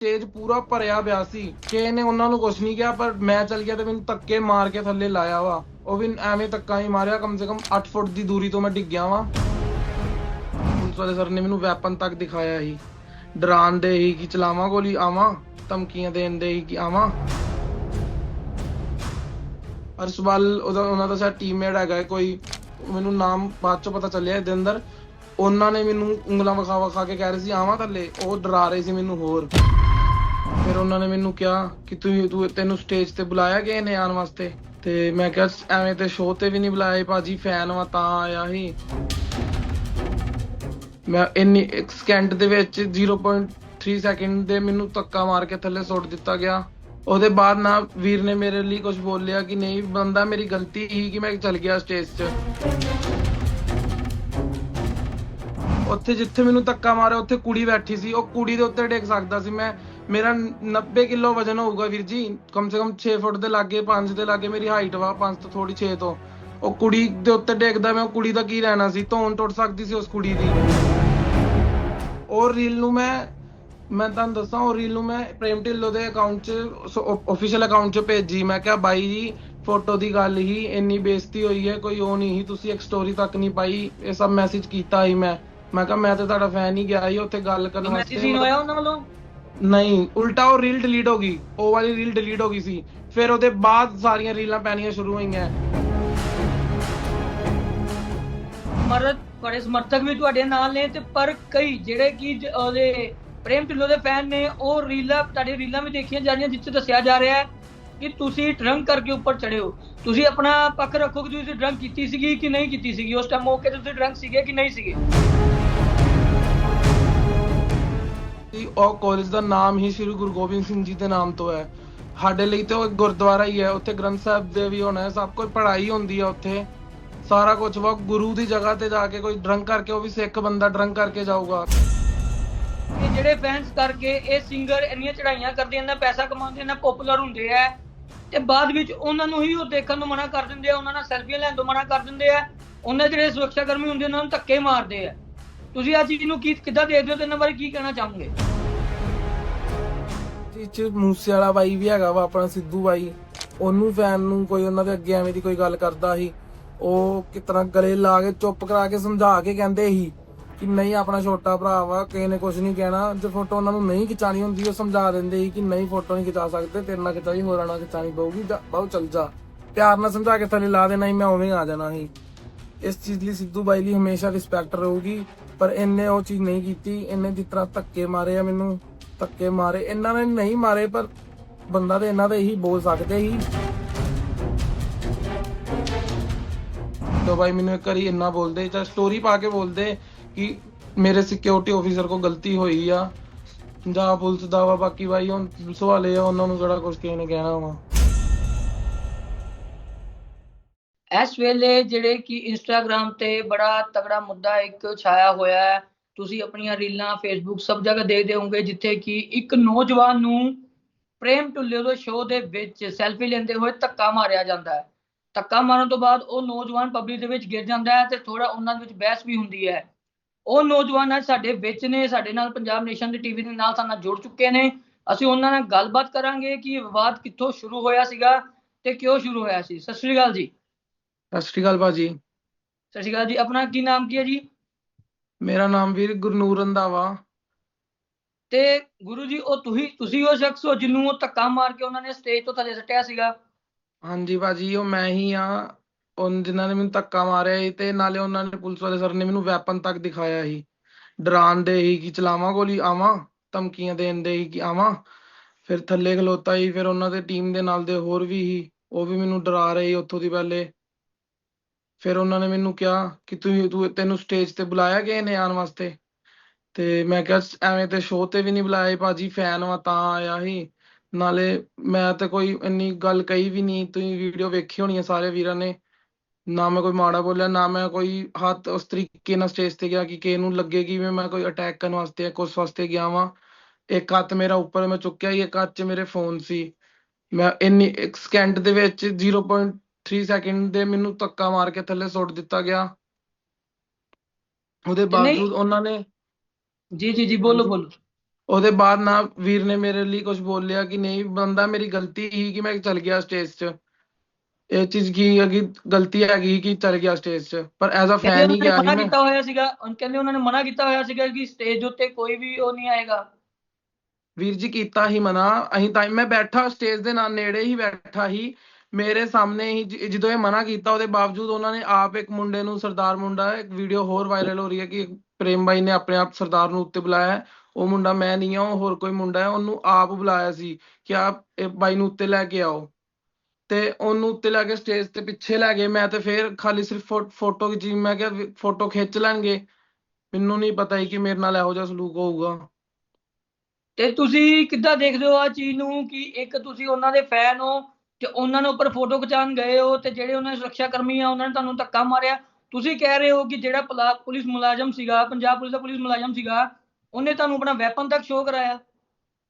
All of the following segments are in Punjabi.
ਸਟੇਜ ਪੂਰਾ ਭਰਿਆ ਪਿਆ ਸੀ। ਕਿਸੇ ਨੇ ਉਹਨਾਂ ਨੂੰ ਕੁਝ ਨਹੀਂ ਕਿਹਾ, ਪਰ ਮੈਂ ਚੱਲ ਗਿਆ ਤੇ ਮੈਨੂੰ ਧੱਕੇ ਮਾਰ ਕੇ ਥੱਲੇ ਲਾਇਆ ਵਾ। ਉਹ ਵੀ ਐਵੇਂ ਧੱਕਾ ਹੀ ਮਾਰਿਆ, ਕਮ ਸੇ ਕਮ 8 ਫੁੱਟ ਦੀ ਦੂਰੀ ਤੋਂ ਮੈਂ ਡਿੱਗਿਆ ਵਾਂ। ਪੁਲਿਸ ਵਾਲੇ ਸਰ ਨੇ ਮੈਨੂੰ ਵੈਪਨ ਤੱਕ ਦਿਖਾਇਆ ਸੀ। ਡਰਾਉਣ ਦੇ ਹੀ ਕਿ ਚਲਾਵਾਂ ਗੋਲੀ ਆਵਾਂ, ਧਮਕੀਆਂ ਦੇਣ ਦੇ ਹੀ ਕਿ ਆਵਾਂ। ਅਰਸ਼ਵਾਲ, ਉਹਦਾ ਉਹਨਾਂ ਦਾ ਸਾਡਾ ਟੀਮਮੇਟ ਹੈਗਾ ਕੋਈ ਮੈਨੂੰ ਨਾਮ ਬਾਅਦ ਚੋਂ ਪਤਾ ਚੱਲਿਆ ਇਹਦੇ ਅੰਦਰ। ਉਹਨਾਂ ਨੇ ਮੈਨੂੰ ਉਂਗਲਾਂ ਵਿਖਾ ਵਿਖਾ ਕੇ ਕਹਿ ਰਹੇ ਸੀ, ਆਵਾਂ ਥੱਲੇ। ਉਹ ਡਰਾ ਰਹੇ ਸੀ ਮੈਨੂੰ ਹੋਰ। ਫਿਰ ਉਹਨਾਂ ਨੇ ਮੈਨੂੰ ਕਿਹਾ ਕਿ ਤੂੰ ਤੂੰ ਤੈਨੂੰ ਸਟੇਜ ਤੇ ਬੁਲਾਇਆ ਗਏ ਨੇ ਆਉਣ ਵਾਸਤੇ? ਤੇ ਮੈਂ ਕਿਹਾ, ਐਵੇਂ ਤੇ ਸ਼ੋਅ ਤੇ ਵੀ ਨਹੀਂ ਬੁਲਾਇਆ ਭਾਜੀ ਫੈਨ ਵਾ ਤਾਂ ਆਇਆ ਸੀ। ਮੈਂ ਇੰਨੀ ਇੱਕ ਸਕਿੰਟ ਦੇ ਵਿੱਚ 0.3 ਸੈਕਿੰਡ ਦੇ ਮੈਨੂੰ ਧੱਕਾ ਮਾਰ ਕੇ ਥੱਲੇ ਸੁੱਟ ਦਿੱਤਾ ਗਿਆ। ਉਹਦੇ ਬਾਅਦ ਨਾ ਵੀਰ ਨੇ ਮੇਰੇ ਲਈ ਕੁਝ ਬੋਲਿਆ ਕਿ ਨਹੀਂ, ਬੰਦਾ ਮੇਰੀ ਗਲਤੀ ਹੀ ਕਿ ਮੈਂ ਚੱਲ ਗਿਆ ਸਟੇਜ 'ਚ। ਉੱਥੇ ਜਿੱਥੇ ਮੈਨੂੰ ਧੱਕਾ ਮਾਰਿਆ, ਉੱਥੇ ਕੁੜੀ ਬੈਠੀ ਸੀ। ਉਹ ਕੁੜੀ ਦੇ ਉੱਤੇ ਡੇਗ ਸਕਦਾ ਸੀ। ਮੈਂ ਮੇਰਾ 90 ਕਿਲੋ ਵਜਨ ਹੋਊਗਾ ਵੀਰ ਜੀ। ਕਮ ਸੇ ਕਮ 6 ਫੁੱਟ ਦੇ ਲਾਗੇ 5 ਦੇ ਲਾਗੇ ਮੇਰੀ ਹਾਈਟ ਵਾ 5 ਤੋਂ ਥੋੜੀ 6 ਤੋਂ। ਉਹ ਕੁੜੀ ਦੇ ਉੱਤੇ ਡੇਗਦਾ ਮੈਂ ਉਹ ਕੁੜੀ ਦਾ ਕੀ ਰਹਿਣਾ ਸੀ? ਧੌਣ ਟੁੱਟ ਸਕਦੀ ਸੀ ਉਸ ਕੁੜੀ ਦੀ। ਉਹ ਰੀਲ ਨੂੰ ਮੈਂ ਮੈਂ ਤੁਹਾਨੂੰ ਦੱਸਾਂ ਉਹ ਰੀਲ ਨੂੰ ਮੈਂ ਪ੍ਰੇਮ ਢਿੱਲੋਂ ਦੇ ਅਕਾਊਂਟ 'ਚ ਆਫੀਸ਼ੀਅਲ ਅਕਾਊਂਟ 'ਚ ਭੇਜੀ। ਮੈਂ ਕਿਹਾ ਬਾਈ ਜੀ ਫੋਟੋ ਦੀ ਗੱਲ ਹੀ ਇੰਨੀ ਬੇਇੱਜ਼ਤੀ ਹੋਈ ਹੈ ਕੋਈ ਉਹ ਨਹੀਂ ਸੀ ਤੁਸੀਂ ਇੱਕ ਸਟੋਰੀ ਤੱਕ ਨਹੀਂ ਪਾਈ। ਇਹ ਸਭ ਮੈਸੇਜ ਕੀਤਾ ਹੀ ਮੈਂ। ਮੈਂ ਕਿਹਾ ਮੈਂ ਤੇ ਤੁਹਾਡਾ ਫੈਨ ਹੀ ਗਿਆ ਸੀ ਉੱਥੇ ਗੱਲ ਕਰਨ ਮੈਸੇਜ ਵਾਸਤੇ ਨਹੀਂ ਹੋਇਆ ਉਹਨਾਂ ਵੱਲੋਂ ਨਹੀਂ, ਉਲਟਾ ਉਹ ਰੀਲ ਡਿਲੀਟ ਹੋ ਗਈ। ਉਹ ਵਾਲੀ ਰੀਲ ਡਿਲੀਟ ਹੋ ਗਈ ਸੀ। ਫਿਰ ਉਹਦੇ ਬਾਅਦ ਸਾਰੀਆਂ ਰੀਲਾਂ ਪੈਣੀਆਂ ਸ਼ੁਰੂ ਹੋਈਆਂ। ਮਰਦ ਬੜੇ ਸਮਰਥਕ ਵੀ ਤੁਹਾਡੇ ਨਾਲ ਨੇ ਤੇ ਪਰ ਕਈ ਜਿਹੜੇ ਕਿ ਜ- ਉਹਦੇ ਪ੍ਰੇਮ ਢਿੱਲੋਂ ਦੇ ਫੈਨ ਨੇ, ਉਹ ਰੀਲਾਂ ਤੁਹਾਡੀ ਰੀਲਾਂ ਵੀ ਦੇਖੀਆਂ ਜਾ ਰਹੀਆਂ ਜਿੱਥੇ ਦੱਸਿਆ ਜਾ ਰਿਹਾ ਹੈ ਕਿ ਤੁਸੀਂ ਡਰੰਕ ਕਰਕੇ ਉੱਪਰ ਚੜੇ ਹੋ। ਤੁਸੀਂ ਆਪਣਾ ਪੱਖ ਰੱਖੋ ਕਿ ਤੁਸੀਂ ਡਰੰਕ ਕੀਤੀ ਸੀਗੀ ਕਿ ਨਹੀਂ ਕੀਤੀ ਸੀਗੀ? ਉਸ ਟਾਈਮ ਮੌਕੇ ਤੇ ਤੁਸੀਂ ਡਰੰਕ ਸੀਗੇ ਕਿ ਨਹੀਂ ਸੀਗੇ? ਉਹ ਕਾਲਜ ਦਾ ਨਾਮ ਹੀ ਸ੍ਰੀ ਗੁਰੂ ਗੋਬਿੰਦ ਸਿੰਘ ਜੀ ਦੇ ਨਾਮ ਤੋਂ ਹੈ। ਸਾਡੇ ਲਈ ਤੇ ਉਹ ਗੁਰਦੁਆਰਾ ਹੀ ਹੈ, ਉੱਥੇ ਗ੍ਰੰਥ ਸਾਹਿਬ ਦੇ ਵੀ ਹੋਣਾ ਹੈ, ਸਭ ਕੁਝ ਪੜ੍ਹਾਈ ਹੁੰਦੀ ਹੈ ਉੱਥੇ। ਸਾਰਾ ਕੁਝ ਵਾ ਗੁਰੂ ਦੀ ਜਗ੍ਹਾ ਤੇ ਜਾ ਕੇ ਕੋਈ ਡਰੰਕ ਕਰਕੇ, ਉਹ ਵੀ ਸਿੱਖ ਬੰਦਾ ਡਰੰਕ ਕਰਕੇ ਜਾਊਗਾ। ਕਿ ਜਿਹੜੇ ਫੈਨਸ ਕਰਕੇ ਇਹ ਸਿੰਗਰ ਇੰਨੀਆਂ ਚੜਾਈਆਂ ਕਰਦੇ ਇਹਨਾਂ ਪੈਸਾ ਕਮਾਉਂਦੇ ਇਹਨਾਂ ਪਪੂਲਰ ਹੁੰਦੇ ਆ, ਤੇ ਬਾਅਦ ਵਿੱਚ ਉਹਨਾਂ ਨੂੰ ਹੀ ਉਹ ਦੇਖਣ ਨੂੰ ਮਨਾ ਕਰ ਦਿੰਦੇ ਆ, ਉਹਨਾਂ ਨਾਲ ਸੈਲਫੀਆਂ ਲੈਣ ਤੋਂ ਮਨਾ ਕਰ ਦਿੰਦੇ ਆ। ਉਹਨਾਂ ਜਿਹੜੇ ਸੁਰੱਖਿਆ ਕਰਮੀ ਹੁੰਦੇ, ਉਹਨਾਂ ਨੂੰ ਧੱਕੇ ਮਾਰਦੇ ਆ। ਤੁਸੀਂ ਆ ਚੀਜ਼ ਨੂੰ ਕੀ ਕਿੱਦਾਂ ਦੇਖਦੇ ਹੋ? ਤੇ ਇਹਨਾਂ ਬਾਰੇ ਕੀ ਕਹਿਣਾ ਚਾਹੋਗੇ? ਚ ਮੂਸੇ ਵਾਲਾ ਬਾਈ ਵੀ ਹੈਗਾ ਵਾ, ਆਪਣਾ ਸਿੱਧੂ ਬਾਈ। ਉਹਨੂੰ ਫੈਨ ਨੂੰ ਕੋਈ ਉਹਨਾਂ ਦੇ ਅੱਗੇ ਐਵੇਂ ਦੀ ਕੋਈ ਗੱਲ ਕਰਦਾ ਸੀ। ਉਹ ਕਿਸ ਗਲੇ ਲਾ ਕੇ ਚੁੱਪ ਕਰਾ ਕੇ ਸਮਝਾ ਕੇ ਕਹਿੰਦੇ ਸੀ ਕਿ ਨਹੀਂ, ਆਪਣਾ ਛੋਟਾ ਭਰਾ ਵਾ, ਕਿਸੇ ਨੇ ਕੁਝ ਨਹੀਂ ਕਹਿਣਾ। ਜੇ ਫੋਟੋ ਉਹਨਾਂ ਨੂੰ ਨਹੀਂ ਖਿਚਾਣੀ ਹੁੰਦੀ, ਉਹ ਸਮਝਾ ਦਿੰਦੇ ਸੀ ਕਿ ਨਹੀਂ ਫੋਟੋ ਨਹੀਂ ਖਿਚਾ ਸਕਦੇ, ਤੇਰੇ ਨਾਲ ਖਿਚਾਈ ਹੋਰਾਂ ਨਾਲ ਖਿਚਾਣੀ ਪਊਗੀ ਬਾਹੂ, ਚੱਲ ਜਾ। ਪਿਆਰ ਨਾਲ ਸਮਝਾ ਕੇ ਥੱਲੇ ਲਾ ਦੇਣਾ ਸੀ, ਮੈਂ ਉਵੇਂ ਆ ਜਾਣਾ ਸੀ। ਇਸ ਚੀਜ਼ ਲਈ ਸਿੱਧੂ ਬਾਈ ਲਈ ਹਮੇਸ਼ਾ ਰਿਸਪੈਕਟ ਰਹੂਗੀ। ਪਰ ਇਹਨੇ ਉਹ ਚੀਜ਼ ਨਹੀਂ ਕੀਤੀ ਇਹਨੇ ਜਿਸ ਤਰ੍ਹਾਂ ਧੱਕੇ ਮਾਰੇ ਆ ਮੈਨੂੰ, ਧੱਕੇ ਮਾਰੇ। ਇਹਨਾਂ ਨੇ ਨਹੀਂ ਮਾਰੇ, ਪਰ ਬੰਦਾ ਤੇ ਇਹਨਾਂ ਦੇ ਹੀ ਬੋਲ ਸਕਦੇ ਸੀ ਤੋ ਭਾਈ ਮੈਨੂੰ ਇੱਕ ਵਾਰੀ ਇੰਨਾ ਬੋਲਦੇ, ਜਾਂ ਸਟੋਰੀ ਪਾ ਕੇ ਬੋਲਦੇ ਕਿ ਮੇਰੇ ਸਿਕਿਉਰਿਟੀ ਆਫੀਸਰ ਕੋ ਗਲਤੀ ਹੋਈ ਆ ਪੰਜਾਬ ਪੁਲਿਸ ਦਾ ਵਾ, ਬਾਕੀ ਭਾਈ ਹੁਣ ਸਵਾਲੇ ਆ, ਉਹਨਾਂ ਨੂੰ ਜਿਹੜਾ ਕੁਝ ਕਿਸੇ ਨੇ ਕਹਿਣਾ ਵਾ। ਇਸ ਵੇਲੇ ਜਿਹੜੇ ਕਿ ਇੰਸਟਾਗ੍ਰam ਤੇ ਬੜਾ ਤਗੜਾ ਮੁੱਦਾ ਇੱਕ ਛਾਇਆ ਹੋਇਆ ਹੈ। ਤੁਸੀਂ ਆਪਣੀਆਂ ਰੀਲਾਂ ਫੇਸਬੁੱਕ ਸਭ ਜਗ੍ਹਾ ਦੇਖਦੇ ਹੋਵੋਗੇ, ਜਿੱਥੇ ਕਿ ਇੱਕ ਨੌਜਵਾਨ ਨੂੰ ਪ੍ਰੇਮ ਢੁੱਲੇ ਦੇ ਸ਼ੋਅ ਦੇ ਵਿੱਚ ਸੈਲਫੀ ਲੈਂਦੇ ਹੋਏ ਧੱਕਾ ਮਾਰਿਆ ਜਾਂਦਾ ਹੈ। ਧੱਕਾ ਮਾਰਨ ਤੋਂ ਬਾਅਦ ਉਹ ਨੌਜਵਾਨ ਪਬਲਿਕ ਦੇ ਵਿੱਚ ਗਿਰ ਜਾਂਦਾ ਹੈ ਤੇ ਥੋੜਾ ਉਹਨਾਂ ਦੇ ਵਿੱਚ ਬਹਿਸ ਵੀ ਹੁੰਦੀ ਹੈ। ਉਹ ਨੌਜਵਾਨ ਅੱਜ ਸਾਡੇ ਵਿੱਚ ਨੇ, ਸਾਡੇ ਨਾਲ ਪੰਜਾਬ ਨੇਸ਼ਨ ਦੇ ਟੀਵੀ ਦੇ ਨਾਲ ਸਾਨੂੰ ਜੁੜ ਚੁੱਕੇ ਨੇ। ਅਸੀਂ ਉਹਨਾਂ ਨਾਲ ਗੱਲਬਾਤ ਕਰਾਂਗੇ ਕਿ ਵਿਵਾਦ ਕਿੱਥੋਂ ਸ਼ੁਰੂ ਹੋਇਆ ਸੀਗਾ ਤੇ ਕਿਉਂ ਸ਼ੁਰੂ ਹੋਇਆ ਸੀ। ਸਤਿ ਸ਼੍ਰੀ ਅਕਾਲ ਜੀ। ਸਤਿ ਸ਼੍ਰੀ ਅਕਾਲ ਭਾਜੀ। ਸਤਿ ਸ਼੍ਰੀ ਅਕਾਲ ਜੀ ਆਪਣਾ ਕੀ ਨਾਮ ਕੀ ਹੈ ਜੀ? ਮੇਰਾ ਨਾਮ ਵੀਰ ਗੁਰਨੂਰ ਰੰਧਾਵਾ। ਤੇ ਗੁਰੂ ਜੀ ਉਹ ਤੁਸੀਂ ਤੁਸੀਂ ਉਹ ਸ਼ਖਸ ਹੋ ਜਿਹਨੂੰ ਉਹ ਧੱਕਾ ਮਾਰ ਕੇ ਉਹਨਾਂ ਨੇ ਸਟੇਜ ਤੋਂ ਥੱਲੇ ਸੱਟਿਆ ਸੀਗਾ? ਹਾਂਜੀ ਭਾਜੀ ਉਹ ਮੈਂ ਹੀ ਆ। ਉਹ ਜਿਨ੍ਹਾਂ ਨੇ ਮੈਨੂੰ ਧੱਕਾ ਮਾਰਿਆ ਸੀ ਤੇ ਨਾਲੇ ਉਹਨਾਂ ਨੇ ਪੁਲਿਸ ਵਾਲੇ ਸਰ ਨੇ ਮੈਨੂੰ ਵੈਪਨ ਤੱਕ ਦਿਖਾਇਆ ਸੀ। ਡਰਾਉਣ ਦੇ ਹੀ ਕਿ ਚਲਾਵਾਂ ਗੋਲੀ ਆਵਾਂ ਧਮਕੀਆਂ ਦੇਣ ਦੇ ਹੀ ਕਿ ਆਵਾਂ। ਫਿਰ ਥੱਲੇ ਖਲੋਤਾ ਹੀ ਫਿਰ ਉਹਨਾਂ ਦੇ ਟੀਮ ਦੇ ਨਾਲ ਦੇ ਹੋਰ ਵੀ ਹੀ ਉਹ ਵੀ ਮੈਨੂੰ ਡਰਾ ਰਹੇ ਸੀ ਉੱਥੋਂ ਦੀ ਪਹਿਲੇ। ਫਿਰ ਉਹਨਾਂ ਨੇ ਮੈਨੂੰ ਕਿਹਾ ਕਿ ਤੂੰ ਤੂੰ ਤੈਨੂੰ ਸਟੇਜ ਤੇ ਬੁਲਾਇਆ ਗਏ ਨੇ ਆਉਣ ਵਾਸਤੇ? ਤੇ ਮੈਂ ਕਿਹਾ, ਐਵੇਂ ਤੇ ਸ਼ੋਅ ਤੇ ਵੀ ਨਹੀਂ ਬੁਲਾਇਆ ਭਾਜੀ ਫੈਨ ਵਾ ਤਾਂ ਆਇਆ ਸੀ। ਨਾਲੇ ਮੈਂ ਤੇ ਕੋਈ ਇੰਨੀ ਗੱਲ ਕਹੀ ਵੀ ਨਹੀਂ, ਤੁਸੀਂ ਵੀਡੀਓ ਵੇਖੀ ਹੋਣੀ ਹੈ ਸਾਰੇ ਵੀਰਾਂ ਨੇ। ਨਾ ਮੈਂ ਕੋਈ ਮਾੜਾ ਬੋਲਿਆ, ਨਾ ਮੈਂ ਕੋਈ ਹੱਥ ਉਸ ਤਰੀਕੇ ਨਾਲ ਸਟੇਜ ਤੇ ਗਿਆ ਕਿ ਕਿਸੇ ਨੂੰ ਲੱਗੇ ਕਿ ਮੈਂ ਕੋਈ ਅਟੈਕ ਕਰਨ ਵਾਸਤੇ ਜਾਂ ਕੁਛ ਵਾਸਤੇ ਗਿਆ ਵਾਂ। ਇੱਕ ਹੱਥ ਮੇਰਾ ਉੱਪਰ ਮੈਂ ਚੁੱਕਿਆ ਸੀ, ਇੱਕ ਹੱਥ 'ਚ ਮੇਰੇ ਫੋਨ ਸੀ। ਮੈਂ ਇੰਨੀ ਇੱਕ ਸਕਿੰਟ ਦੇ ਵਿੱਚ 0.3 ਸੈਕਿੰਡ ਦੇ ਮੈਨੂੰ ਧੱਕਾ ਮਾਰ ਕੇ ਥੱਲੇ ਸੁੱਟ ਦਿੱਤਾ ਗਿਆ। ਉਹਦੇ ਬਾਵਜੂਦ ਉਹਨਾਂ ਨੇ ਜੀ ਜੀ ਜੀ ਬੋਲੋ। ਬੋਲੋ। ਉਹਦੇ ਬਾਅਦ ਨਾ ਵੀਰ ਨੇ ਮੇਰੇ ਲਈ ਕੁਝ ਬੋਲਿਆ ਕਿ ਨਹੀਂ ਬੰਦਾ ਮੇਰੀ ਗਲਤੀ ਹੀ ਕਿ ਮੈਂ ਚੱਲ ਗਿਆ ਸਟੇਜ 'ਚ। ਇਹ ਚੀਜ਼ ਕੀ ਹੈਗੀ ਗਲਤੀ ਹੈਗੀ ਕਿ ਚੱਲ ਗਿਆ ਸਟੇਜ 'ਚ। ਪਰ ਐਜ਼ ਅ ਫੈਨ ਹੀ ਗਿਆ ਸੀ ਮਨਾ ਕੀਤਾ ਹੋਇਆ ਸੀਗਾ। ਉਹ ਕਹਿੰਦੇ ਉਹਨਾਂ ਨੇ ਮਨਾ ਕੀਤਾ ਹੋਇਆ ਸੀਗਾ ਕਿ ਸਟੇਜ ਉੱਤੇ ਕੋਈ ਵੀ ਉਹ ਨਹੀਂ ਆਏਗਾ। ਵੀਰ ਜੀ ਕੀਤਾ ਹੀ ਮਨਾ। ਅਸੀਂ ਤਾਂ ਮੈਂ ਬੈਠਾ ਸਟੇਜ ਦੇ ਨਾਲ ਨੇੜੇ ਹੀ ਬੈਠਾ ਹੀ। ਮੇਰੇ ਸਾਹਮਣੇ ਹੀ ਜ- ਜਦੋਂ ਇਹ ਮਨਾ ਕੀਤਾ, ਉਹਦੇ ਬਾਵਜੂਦ ਉਹਨਾਂ ਨੇ ਆਪ ਇੱਕ ਮੁੰਡੇ ਨੂੰ, ਸਰਦਾਰ ਮੁੰਡਾ, ਇੱਕ ਵੀਡੀਓ ਹੋਰ ਵਾਇਰਲ ਹੋ ਰਹੀ ਹੈ ਕਿ ਪ੍ਰੇਮ ਬਾਈ ਨੇ ਆਪਣੇ ਆਪ ਸਰਦਾਰ ਨੂੰ ਉੱਤੇ ਬੁਲਾਇਆ ਹੈ। ਉਹ ਮੁੰਡਾ ਮੈਂ ਨਹੀਂ ਆ ਉਹ ਹੋਰ ਕੋਈ ਮੁੰਡਾ ਹੈ, ਉਹਨੂੰ ਆਪ ਬੁਲਾਇਆ ਸੀ ਕਿ ਆਪ ਇਹ ਬਾਈ ਨੂੰ ਉੱਤੇ ਲੈ ਕੇ ਆਓ। ਤੇ ਉਹਨੂੰ ਉੱਤੇ ਲੈ ਕੇ ਸਟੇਜ ਤੇ ਪਿੱਛੇ ਲੈ ਗਏ। ਮੈਂ ਤੇ ਫੇਰ ਖਾਲੀ ਸਿਰਫ ਫੋਟੋ ਖਿੱਚੀ, ਮੈਂ ਕਿਹਾ ਫੋਟੋ ਖਿੱਚ ਲੈਣਗੇ। ਮੈਨੂੰ ਨਹੀਂ ਪਤਾ ਸੀ ਕਿ ਮੇਰੇ ਨਾਲ ਇਹੋ ਜਿਹਾ ਸਲੂਕ ਹੋਊਗਾ। ਤੇ ਤੁਸੀਂ ਕਿੱਦਾਂ ਦੇਖਦੇ ਹੋ ਆ ਚੀਜ਼ ਨੂੰ ਕਿ ਇੱਕ ਤੁਸੀਂ ਉਹਨਾਂ ਦੇ ਫੈਨ ਹੋ ਤੇ ਉਹਨਾਂ ਨੇ ਉੱਪਰ ਫੋਟੋ ਖਿਚਾਉਣ ਗਏ ਹੋ ਤੇ ਜਿਹੜੇ ਉਹਨਾਂ ਦੇ ਸੁਰੱਖਿਆ ਕਰਮੀ ਆ, ਉਹਨਾਂ ਨੇ ਤੁਹਾਨੂੰ ਧੱਕਾ ਮਾਰਿਆ। ਤੁਸੀਂ ਕਹਿ ਰਹੇ ਹੋ ਕਿ ਜਿਹੜਾ ਪੁਲਿਸ ਮੁਲਾਜ਼ਮ ਸੀਗਾ, ਪੰਜਾਬ ਪੁਲਿਸ ਦਾ ਪੁਲਿਸ ਮੁਲਾਜ਼ਮ ਸੀਗਾ, ਉਹਨੇ ਤੁਹਾਨੂੰ ਆਪਣਾ ਵੈਪਨ ਤੱਕ ਸ਼ੋਅ ਕਰਾਇਆ?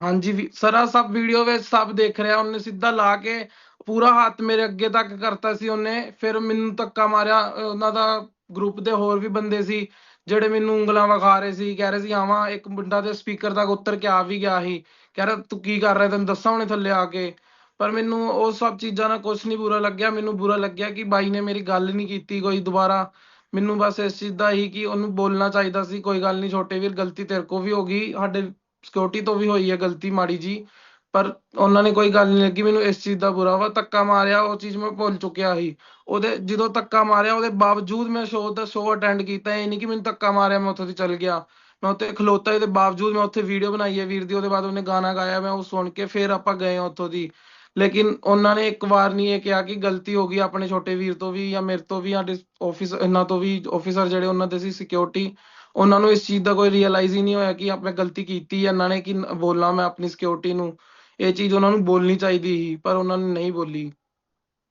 ਹਾਂਜੀ, ਵੀ ਸਰਾ ਸਭ ਵੀਡੀਓ ਵਿੱਚ ਸਭ ਦੇਖ ਰਿਹਾ, ਉਹਨੇ ਸਿੱਧਾ ਲਾ ਕੇ ਪੂਰਾ ਹੱਥ ਮੇਰੇ ਅੱਗੇ ਤੱਕ ਕਰਤਾ ਸੀ ਉਹਨੇ, ਫਿਰ ਮੈਨੂੰ ਧੱਕਾ ਮਾਰਿਆ ਅਹ ਉਹਨਾਂ ਦਾ ਗਰੁੱਪ ਦੇ ਹੋਰ ਵੀ ਬੰਦੇ ਸੀ, ਜਿਹੜੇ ਮੈਨੂੰ ਉਂਗਲਾਂ ਵਿਖਾ ਰਹੇ ਸੀ, ਕਹਿ ਰਹੇ ਸੀ, ਆਵਾਂ, ਇੱਕ ਮੁੰਡਾ ਦੇ ਸਪੀਕਰ ਤੱਕ ਉੱਤਰ ਕੇ ਆ ਵੀ ਗਿਆ ਸੀ। ਕਹਿ ਰਿਹਾ, ਤੂੰ ਕੀ ਕਰ ਰਿਹਾ, ਤੈਨੂੰ ਦੱਸਾਂ ਹੁਣੇ ਥੱਲੇ ਆ ਕੇ? ਪਰ ਮੈਨੂੰ ਉਹ ਸਭ ਚੀਜ਼ਾਂ ਨਾਲ ਕੁਝ ਨਹੀਂ ਬੁਰਾ ਲੱਗਿਆ। ਮੈਨੂੰ ਬੁਰਾ ਲੱਗਿਆ ਕਿ ਬਾਈ ਨੇ ਮੇਰੀ ਗੱਲ ਨਹੀਂ ਕੀਤੀ ਕੋਈ ਦੁਬਾਰਾ। ਮੈਨੂੰ ਬਸ ਇਸ ਚੀਜ਼ ਦਾ ਹੀ ਕਿ ਉਹਨੂੰ ਬੋਲਣਾ ਚਾਹੀਦਾ ਸੀ, ਕੋਈ ਗੱਲ ਨਹੀਂ ਛੋਟੇ ਵੀਰ, ਗਲਤੀ ਤੇਰੇ ਕੋ ਵੀ ਹੋ ਗਈ, ਸਾਡੇ ਸਿਕਿਉਰਿਟੀ ਤੋਂ ਵੀ ਹੋਈ ਹੈ ਗਲਤੀ ਮਾੜੀ ਜੀ। ਪਰ ਉਹਨਾਂ ਨੇ ਕੋਈ ਗੱਲ ਨਹੀਂ ਲੱਗੀ, ਮੈਨੂੰ ਇਸ ਚੀਜ਼ ਦਾ ਬੁਰਾ ਵਾ, ਧੱਕਾ ਮਾਰਿਆ, ਉਹ ਚੀਜ਼ ਮੈਂ ਭੁੱਲ ਚੁੱਕਿਆ ਸੀ। ਉਹਦੇ ਜਦੋਂ ਧੱਕਾ ਮਾਰਿਆ, ਉਹਦੇ ਬਾਵਜੂਦ ਮੈਂ ਸ਼ੋਅ ਦਾ ਸ਼ੋਅ ਅਟੈਂਡ ਕੀਤਾ, ਇਹ ਨਹੀਂ ਕਿ ਮੈਨੂੰ ਧੱਕਾ ਮਾਰਿਆ ਮੈਂ ਉੱਥੋਂ ਦੀ ਚੱਲ ਗਿਆ। ਮੈਂ ਉੱਥੇ ਖਲੋਤਾ, ਇਹਦੇ ਬਾਵਜੂਦ ਮੈਂ ਉੱਥੇ ਵੀਡੀਓ ਬਣਾਈ ਹੈ ਵੀਰ ਦੀ, ਉਹਦੇ ਬਾਅਦ ਉਹਨੇ ਗਾਣਾ ਗਾਇਆ, ਮੈਂ ਉਹ ਸੁਣ ਕੇ ਫਿਰ ਆਪਾਂ ਗਏ ਉੱਥੋਂ ਦੀ। ਲੇਕਿਨ ਉਹਨਾਂ ਨੇ ਇੱਕ ਵਾਰ ਨਹੀਂ ਇਹ ਕਿਹਾ ਕਿ ਗਲਤੀ ਹੋ ਗਈ, ਆਪਣੇ ਛੋਟੇ ਵੀਰ ਤੋਂ ਵੀ ਜਾਂ ਮੇਰੇ ਤੋਂ ਵੀ, ਸਾਡੇ ਆਫਿਸ ਇਹਨਾਂ ਤੋਂ ਵੀ ਆਫੀਸਰ ਜਿਹੜੇ ਉਹਨਾਂ ਦੇ ਸੀ ਸਿਕਿਉਰਿਟੀ ਉਹਨਾਂ ਨੂੰ ਇਸ ਚੀਜ਼ ਦਾ ਕੋਈ ਰਿਅਲਾਈਜ਼ ਹੀ ਨਹੀਂ ਹੋਇਆ ਕਿ ਆਪਾਂ ਗਲਤੀ ਕੀਤੀ ਹੈ, ਇਹਨਾਂ ਨੇ ਕਿ ਬੋਲਾਂ ਮੈਂ ਆਪਣੀ ਸਿਕਿਉਰਿਟੀ ਨੂੰ। ਇਹ ਚੀਜ਼ ਉਹਨਾਂ ਨੂੰ ਬੋਲਣੀ ਚਾਹੀਦੀ ਸੀ, ਪਰ ਉਹਨਾਂ ਨੇ ਨਹੀਂ ਬੋਲੀ।